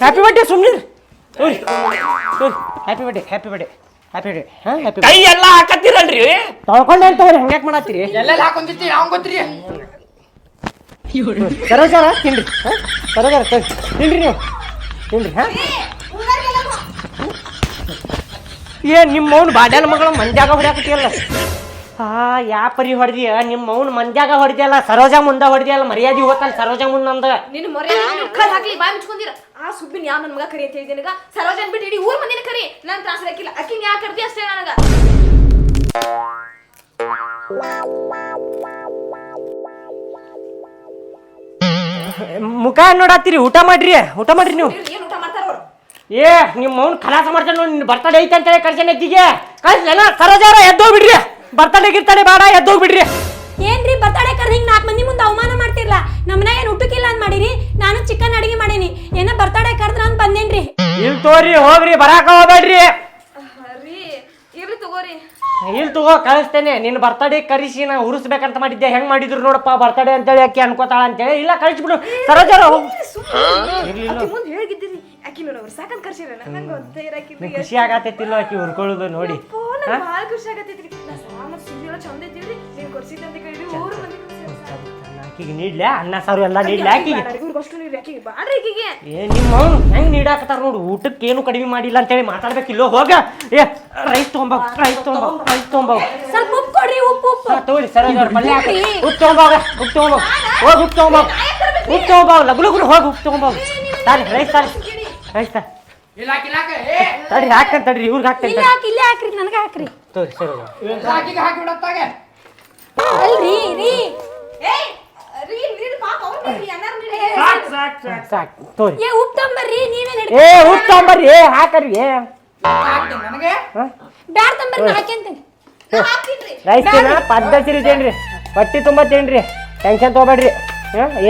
ಹ್ಯಾಪಿ ಬರ್ಡೇ ಸುಮ್ಮನೆ ತೋರಿ ತೋರಿ. Happy birthday happy birthday happy ಹಾ? ಹ್ಯಾಪಿ ಕೈ ಎಲ್ಲ ಹಾಕತ್ತೀರಲ್ರಿ? ತೊಳ್ಕೊಂಡೆ ಅಂತ ತಗೋರಿ ಹಂಗ್ಯಾಕ್ ಮಾಡತ್ತೀರಿ? ಎಲ್ಲೆಲ್ಲ ಹಾಕೊಂತಿರ್ತಿ ಯಾವ ಗೊತ್ತ್ರಿ. ಸರ ತಿನ್ರಿ. ಹಾ? ಸರ ಸರ ತಿನ್ರಿ ನೀವು. ತಿನ್ರಿ ಹಾ? ಏ ನಿಮ್ಮವನು ಮೌನ್ ಬಾಡ್ಯಾನ ಮಗಳ ಮಂಜಾಗ ಹೊಡ್ಯಾಕತಿಯಲ್ಲ ಹಾ ಯಾ ಪರಿ ಹೊಡೆದಿಯ? ನಿಮ್ಮ ಅವ್ನ ಮಂದ್ಯಾಗ ಹೊಡೆದಿಯಲ್ಲ ಸರೋಜಾ ಮುಂದ ಹೊಡೆದಿಯಲ್ಲ ಮರ್ಯಾದಿ ಹೋತಲ್ಲ ಸರೋಜಾ ಮುಂದ ನಂದ. ನಿನ್ನ ಮೊರೆ ಕಲ್ ಹಾಕ್ಲಿ ಬಾಯ್ ಮುಚ್ಕೊಂಡಿರ. ಆ ಸುಬ್ಬಿನ ಯಾವ ನನ್ನ ಮಗ ಕರಿ ಅಂತ ಹೇಳಿದೆ ನನಗ? ಸರೋಜನ್ ಬಿಟ್ಟು ಇಡೀ ಊರ್ ಮಂದಿನ ಕರಿ. ನಾನು ತ್ರಾಸ ಹಾಕಿಲ್ಲ ಅಕ್ಕಿನ ಯಾಕೆ ಕರ್ದಿ ಅಷ್ಟೇ ನನಗ. ಮುಖ ನೋಡತ್ತೀರಿ? ಊಟ ಮಾಡ್ರಿ? ಊಟ ಮಾಡ್ರಿ ನೀವು? ಏನು ಊಟ ಮಾಡ್ತಾರ ಅವ್ರು? ಏ ನಿಮ್ಮ ಮೌನ್ ಖಲಾಸ ಮಾಡ್ತಾನೆ ನೋಡಿ ಬರ್ತಡೇ ಐತೆ ಅಂತೇಳಿ ಕಳ್ಸೇನೆ ಕಳ್ಸಿ ಎಲ್ಲ ಸರೋಜಾರ ಎದ್ದೋಗ್ಬಿಡ್ರಿ. ಬರ್ತಡೇ ಬಾಡ ಬೇಡ ಎದ್ದೋಗ್ಬಿಡ್ರಿ. ಏನ್ರಿ ಬರ್ತಡೇ ಕರ್ದು ಹಿಂಗ್ ನಾಲ್ಕು ಮಂದಿ ಮುಂದೆ ಅವಮಾನ ಮಾಡ್ತಿರ್ಲ? ನಮ್ಮನ ಏನು ಊಟಕ್ಕಿಲ್ಲ ಅಂತ ಮಾಡಿರಿ? ನಾನು ಚಿಕನ್ ಅಡಿಗೆ ಮಾಡೀನಿ. ಏನ ಬರ್ತಡೇ ಕರ್ದ್ರ ಅಂತ ಬಂದೇನ್ರಿ. ಇಲ್ ತೋರಿ ಹೋಗ್ರಿ ಬರಾಕ ಹೋಗ್ಬೇಡ್ರಿ. ಇಲ್ಲಿ ಇರ್ಲಿ ತಗೋರಿ. ಇಲ್ ತಗೋ ಕಳಿಸ್ತೇನೆ. ನಿನ್ನ ಬರ್ತಡೇ ಕರಿಸಿ ನಾ ಉರಿಸ್ಬೇಕಂತ ಮಾಡಿದ್ದೆ. ಹೆಂಗ್ ಮಾಡಿದ್ರು ನೋಡಪ್ಪ ಬರ್ತಡೇ ಅಂತೇಳಿ ಅಕ್ಕಿ ಅನ್ಕೋತಾಳ ಅಂತೇಳಿ. ಇಲ್ಲ ಕಳಿಸ್ಬಿಡು. ಸರೋಜಾರ ಹೋಗಿ. ಮುಂದೆ ಹೇಳಿದ್ದಿರಿ ಅಕ್ಕಿ ನೋಡಿ ಅವ್ರು ಸಾಕಂತ ಕರ್ಸಿರ ನಂಗೆ ಗೊತ್ತೇ ಇರಾಕಿದ್ರಿ ಖುಷಿ ಆಗತ್ತೈತಿಲ್ಲ ಆಕಿ ಹುರ್ಕೊಳ್ಳೋದು ನೋಡಿ ಭಾಳ ಖುಷಿ ಆಗತ್ತೈತಿ ನಾ ಸಾಮ ಸುದ್ದಿ ಎಲ್ಲ ಚಂದ ಇದ್ದೀವ್ರಿ ನೀವು ಕೊಡ್ಸಿದ್ದಂತ ಕೇಳಿದ್ರಿ ಊರು ಮಂದಿ ಆಕಿಗೆ ನೀಡ್ಲ್ಯಾ ಅನ್ನ ಸಾರು ಎಲ್ಲ ನೀಡ್ಲಿ ಆಕಿಗೆ ಏ ನಿಮ್ಮ ಹೆಂಗ್ ನೀಡಾಕತ್ತಾರ ನೋಡು ಊಟಕ್ಕೆ ಏನು ಕಡಿಮೆ ಮಾಡಿಲ್ಲ ಅಂತೇಳಿ ಮಾತಾಡ್ಬೇಕಿಲ್ಲೋ ಹೋಗ ಏ ರೈಸ್ ತೊಗೊಂಬ ರೈಸ್ ತೊಗೊಂಬ ರೈಸ್ ತೊಗೊಂಬ ಸ್ವಲ್ಪ ಉಪ್ಪು ಕೊಡ್ರಿ ಉಪ್ಪು ಉಪ್ಪು ಸರೋಜ ಅವ್ರ ಪಲ್ಯ ಹಾಕಿ ಉಪ್ಪು ತೊಗೊಂಬ ಉಪ್ಪು ತೊಗೊಂಬ ಹೋಗಿ ಉಪ್ಪು ತೊಗೊಂಬ ಉಪ್ಪು ತೊಗೊಂಬ ಲಗು ಲಗು ಹೋಗಿ ಉಪ್ಪು ತೊಗೊಂಬ ಸರಿ ರೈಸ್ ತಾರಿ ತಾರಿ ತಡ್ರಿ ಹಾಕ್ತೇನೆ ತಡ್ರಿ ಇವ್ರಿಗೆ ಹಾಕ್ತೇನೆ ಇಲ್ಲೇ ಹಾಕಿ ಇಲ್ಲೇ ಹಾಕ್ರಿ ನನಗೆ ಹಾಕ್ರಿ. ತೋರಿ ಸರಿ ಅಲ್ರಿ ರೀ ರೀ. ಸಾಕು ತೋರಿ. ಏ ಉಪ್ಪು ತಂಬರ್ರಿ ಏ ಉಪ್ಪು ತೊಗೊಂಬರ್ರಿ ಏ ಹಾಕರಿ ಏ. ನನಗೆ? ಬ್ಯಾಡ್ ತಂಬರ್ರಿ ನಾ ಹಾಕ್ಯಂತೇನೆ. ಹಾಕ್ತಿನ್ರಿ ರೈಸ್ ತಿನ್ನ ಪದ್ಧತಿ ತಿನ್ರಿ. ಹೊಟ್ಟಿ ತುಂಬ ತಿನ್ರಿ. ಟೆನ್ಷನ್ ತೊಗೊಬೇಡ್ರಿ?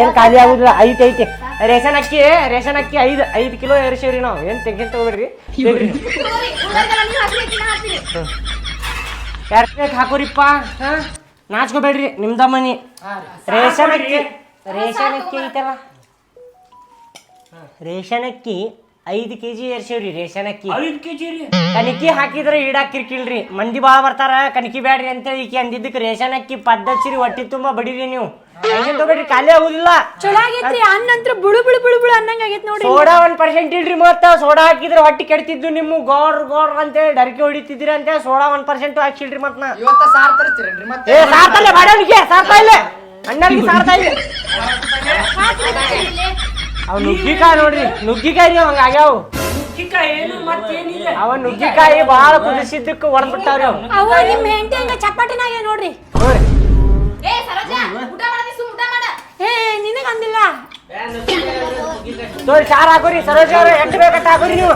ಏನ್ ಖಾಲಿ ಆಗುದಿಲ್ಲ. ಐತಿ ಐತಿ. ರೇಷನ್ ಅಕ್ಕಿ ರೇಷನ್ ಅಕ್ಕಿ ಐದು ಐದು ಕಿಲೋ ಏರ್ಸೇವ್ರಿ ನಾವು. ಏನು ತೆಂಗಿನ ತಗೋಬೇಡ್ರಿ? ಯಾರ ಹಾಕೋರಿಪ್ಪ? ಹಾ? ನಾಚ್ಕೋಬೇಡ್ರಿ, ನಿಮ್ದ ಮನಿ. ರೇಷನ್ ಅಕ್ಕಿ ರೇಷನ್ ಅಕ್ಕಿ ಐತಲ್ಲ. ರೇಷನ್ ಅಕ್ಕಿ ಐದು ಕೆಜಿ ಏರ್ಸೇವ್ರಿ ರೇಷನ್ ಅಕ್ಕಿ. ಐದು ಕೆಜಿ ರೀ? ಕಣಿಕಿ ಹಾಕಿದ್ರೆ ಈಡಾಕಿರ್ಕಿಲ್ರಿ ಮಂದಿ ಭಾಳ ಬರ್ತಾರ ಕಣಕಿ ಬ್ಯಾಡ್ರಿ ಅಂತೇಳಿ ಈಕಿ ಅಂದಿದ್ದಕ್ಕೆ ರೇಷನ್ ಅಕ್ಕಿ ಪದ್ದಚ್ಚಿರಿ ಹೊಟ್ಟಿ ತುಂಬಾ ಬಡಿರಿ ನೀವು. ಹಂಗೇನ್ ತಗೋಬೇಡ್ರಿ ಖಾಲಿ ಆಗುದಿಲ್ಲ. ಚಲೋ ಆಗೈತ್ರಿ ಅನ್ನ ಅಂತ್ರ ಬುಳು ಬುಳು ಬುಳು ಬುಳು ಅನ್ನಂಗ ಆಗೈತ್ ನೋಡ್ರಿ ಸೋಡಾ ಒಂದ್ ಪರ್ಸೆಂಟ್ ಇಲ್ರಿ ಮತ್ತ ಸೋಡಾ ಹಾಕಿದ್ರೆ ಹೊಟ್ಟಿ ಕೆಡ್ತಿದ್ದು ನಿಮ್ಮ ಗೋರ್ ಗೋರ್ ಅಂತೇಳಿ ಡರ್ಕಿ ಹೊಡಿತಿದ್ರಿ ಅಂತ ಸೋಡಾ ಒಂದ್ ಪರ್ಸೆಂಟ್ ಹಾಕಿಲ್ರಿ ಮತ್ ನಾ. ಇವತ್ತ ಸಾರ್ ಮತ್ತೆ? ಏ ಸಾರ್ತಲ್ಲ ಬಾಡವನಿಗೆ ಸಾರ್ತಾ ಇಲ್ಲ ಅಣ್ಣನಿಗೆ ಸಾರ್ತಾ ಇಲ್ಲ ಅವ್ ನುಗ್ಗಿಕಾಯಿ ನೋಡ್ರಿ ನುಗ್ಗಿಕಾಯಿ ರೀ ಅವಂಗ ಆಗ್ಯಾವ. ಏನು ಅವ ನುಗ್ಗಿಕಾಯಿ ಬಾಳ ಕುದಿಸಿದ್ದಕ್ಕೆ ಹೊಡೆದ್ಬಿಟ್ಟಾವ್ರಿ ಅವ್. ಅವ ನಿಮ್ ಹೆಂಡತಿ ಹಂಗ ನೋಡ್ರಿ. ನೋಡ್ರಿ. ಏ ನಿನಗ ಅಂದಿಲ್ಲ. ನೋಡಿ ಸಾರ್ ಹಾಕೋರಿ ಸರೋಜ ಅವ್ರ ಹೆಂಗ್ ಬೇಕಂತ ಹಾಕೋರಿ ನೀವು.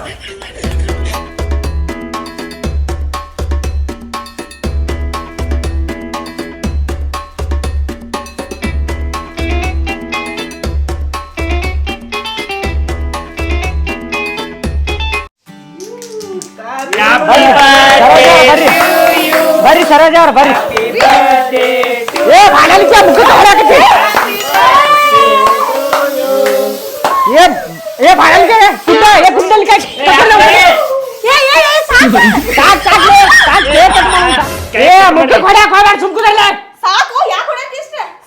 ಸರೋಜ ಅವ್ರ ಬರ್ರಿ. ಏ ಬಾಣಲಿಕೆ ಮುಖ ಹೊಡಕತ್ತಿ ಏ ಏ ಬಾಣಲಿಕೆ ಕುಂಡ ಏ ಕುಂಡಲಿಕೆ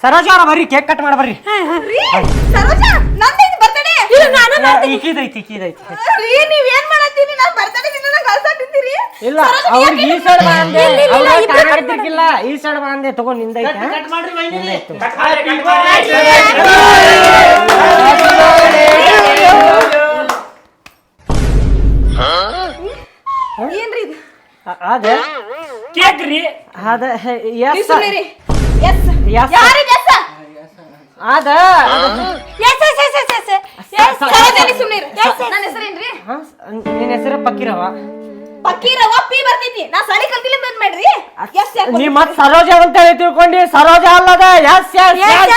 ಸರೋಜ ಅವ್ರ ಬರ್ರಿ ಕೇಕ್ ಕಟ್ ಮಾಡ ಬರ್ರಿ. ರೀ ಸರೋಜ ನಂದೇನು ಬರ್ತಡೇ. ಇಲ್ಲ ನಾನು ಮಾಡ್ತೀನಿ. ಇಕ್ಕಿದೈತಿ ಇಕ್ಕಿದೈತಿ ರೀ ನೀವ್ ಏನ್ ಮಾಡತ್ತೀನಿ ನಾನ್ ಬರ್ತಡೇ ದಿನ ನಂಗೆ ಕಳ್ಸಾಕತ್ತೀರಿ ಇಲ್ಲ ಅವ್ರಿಗೆ ಈ ಸೈಡ್ ಬಂದೆ. ಇಲ್ಲ, ಇಲ್ಲ, ಅವ್ರ ಕಾಣಕತ್ತಿರ್ಕಿಲ್ಲ ಈ ಸೈಡ್ ಬಂದೆ ತಗೊಂಡ್ ನಿಂದೈತೆ. ಕಟ್ ಮಾಡ್ರಿ ವೈನಿ. ನಿಂದಾಯ್ತು. ಏನ್ರಿ ಇದು? ಅ- ಅದ. ಕೇಕ್ ರೀ ಅದ ಎಸ್ ಎಸ್ ಎಸ್ ಯಾರಿಗೆ ಎಸ್ ಅದ yes yes yes yes yes yes Saroja ನೀ ಸುಮ್ನಿರಿ. ನನ್ನ ಹೆಸರೇನ್ರಿ? ನಿನ್ನ ಹೆಸರು ಪಕ್ಕಿರವ. ಪಕ್ಕೀರವ್ವ ಪಿ ಬರ್ತೈತಿ ನಾ ಸಾಲಿ ಕಲ್ತಿಲ್ಲ ಅಂತ ಮಾಡ್ರಿ ಎಸ್ ಯಾಕೆ ನೀ ಮತ್ ಸರೋಜ ಅಂತ ಹೇಳಿ ತಿಳ್ಕೊಂಡಿ ಸರೋಜ ಅಲ್ಲದ ಎಸ್ ಎಸ್ ಎಸ್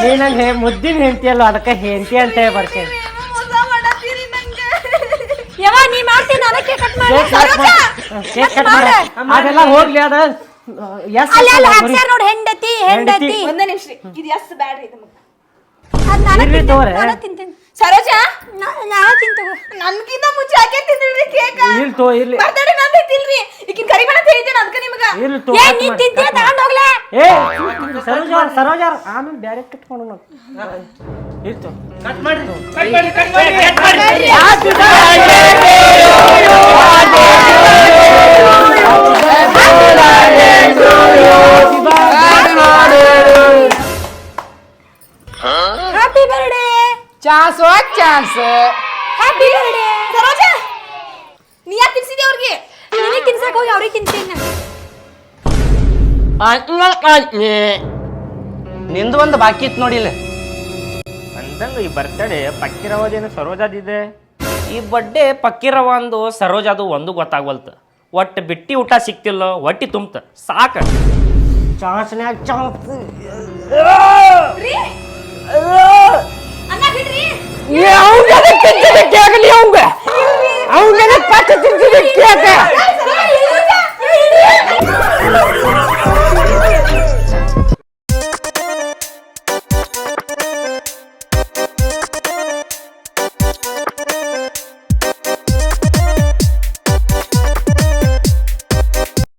ನೀ ನನ್ ಹೇ ಮುದ್ದಿನ ಹೆಂಡತಿ ಅಲ್ಲ ಅದಕ್ಕೆ ಹೆಂಡತಿ ಅಂತ ಹೇಳಿ ಬರ್ತೇನೆ ಮೋಸ ಮಾಡತ್ತೀರಿ ನಂಗೆ ಯವ್ವ ನೀ ಮಾಡ್ತೀನಿ ನಾನು ಕೇಕ್ ಕಟ್ ಮಾಡಿ ಕಟ್ ಮಾಡ್- ಕೇಕ್ ಕಟ್ ಮಾಡ ಅದೆಲ್ಲ ಹೋಗ್ಲಿ ಅದ ಎಸ್ ಅಲ್ಲಿ ಅಲ್ಲಿ ಹಾಕ್ಸ್ಯಾರ ನೋಡಿ ಹೆಂಡತಿ ಹೆಂಡತಿ ಒಂದೇ ನಿಮಿಷ ಇದು ಎಸ್ ಬ್ಯಾಡ್ರಿ ಇದು ಅದ್. ನಾನು ತಿಂತೀನಿ ಸರೋಜ? ನಾ- ನಾನು ತಿಂತಗೋ ನನ್ಗಿಂತ ಮುಂಚೆ ಆಕೆ ತಿಂದಿಲ್ರಿ ಕೇಕ? ಇಲ್ ತೋ ಇರ್ಲಿ. ಬರ್ತಡೇ ನಂದು ತಿಲ್ರಿ ಈಕಿನ ಕರಿಬೇಡ ಅಂತ ಅದಕ್ಕೆ ನಿಮ್ಗ. ಇಲ್ ತೋ ಏ ನೀ ತಿಂತೀಯ. ಹೋಗ್ಲೇ. ಏ ಸರೋಜ ಸರೋಜ ಆಮೇಲೆ ಬ್ಯಾರೆ ಕಟ್ಕೊಂಡು ನಾವು ಇರ್ತು ಕಟ್ ಮಾಡ್ರಿ ಕಟ್ ಮಾಡಿ ಕಟ್ ಮಾಡಿ happy birthday chance chance. Happy birthday Saroja ನೀ ಯಾಕೆ ತಿನ್ಸಿದ್ದೆ ಅವ್ರಿಗೆ? ನೀನೇ ತಿನ್ಸಕ್ ಹೋಗಿ ಅವ್ರಿಗೆ ತಿನ್ತೀನಿ ನಿಂದು ಒಂದು ಬಾಕಿ ಇತ್ತು ನೋಡಿಲ್ಲ ಇಲ್ಲಿ. ಅಂದಂಗ ಈ ಬರ್ತಡೇ ಪಕ್ಕಿರವದೇನು ಸರೋಜಾದಿದೆ ಈ ಬಡ್ಡೆ ಪಕ್ಕಿರವ ಅಂದು ಸರೋಜಾದು ಒಂದು ಗೊತ್ತಾಗ್ವಲ್ತ. ಒಟ್ಟು ಬಿಟ್ಟಿ ಊಟ ಸಿಕ್ತಿಲ್ಲ ಹೊಟ್ಟಿ ತುಂಬ್ತ. ಸಾಕ. ಚಾನ್ಸ್ನ್ಯಾಗ ಚಾನ್ಸ್. அவங்க தான் திட்டத்தை கேட்கலையே அவங்க அவங்க தான் பச்சை திட்டத்தை கேட்க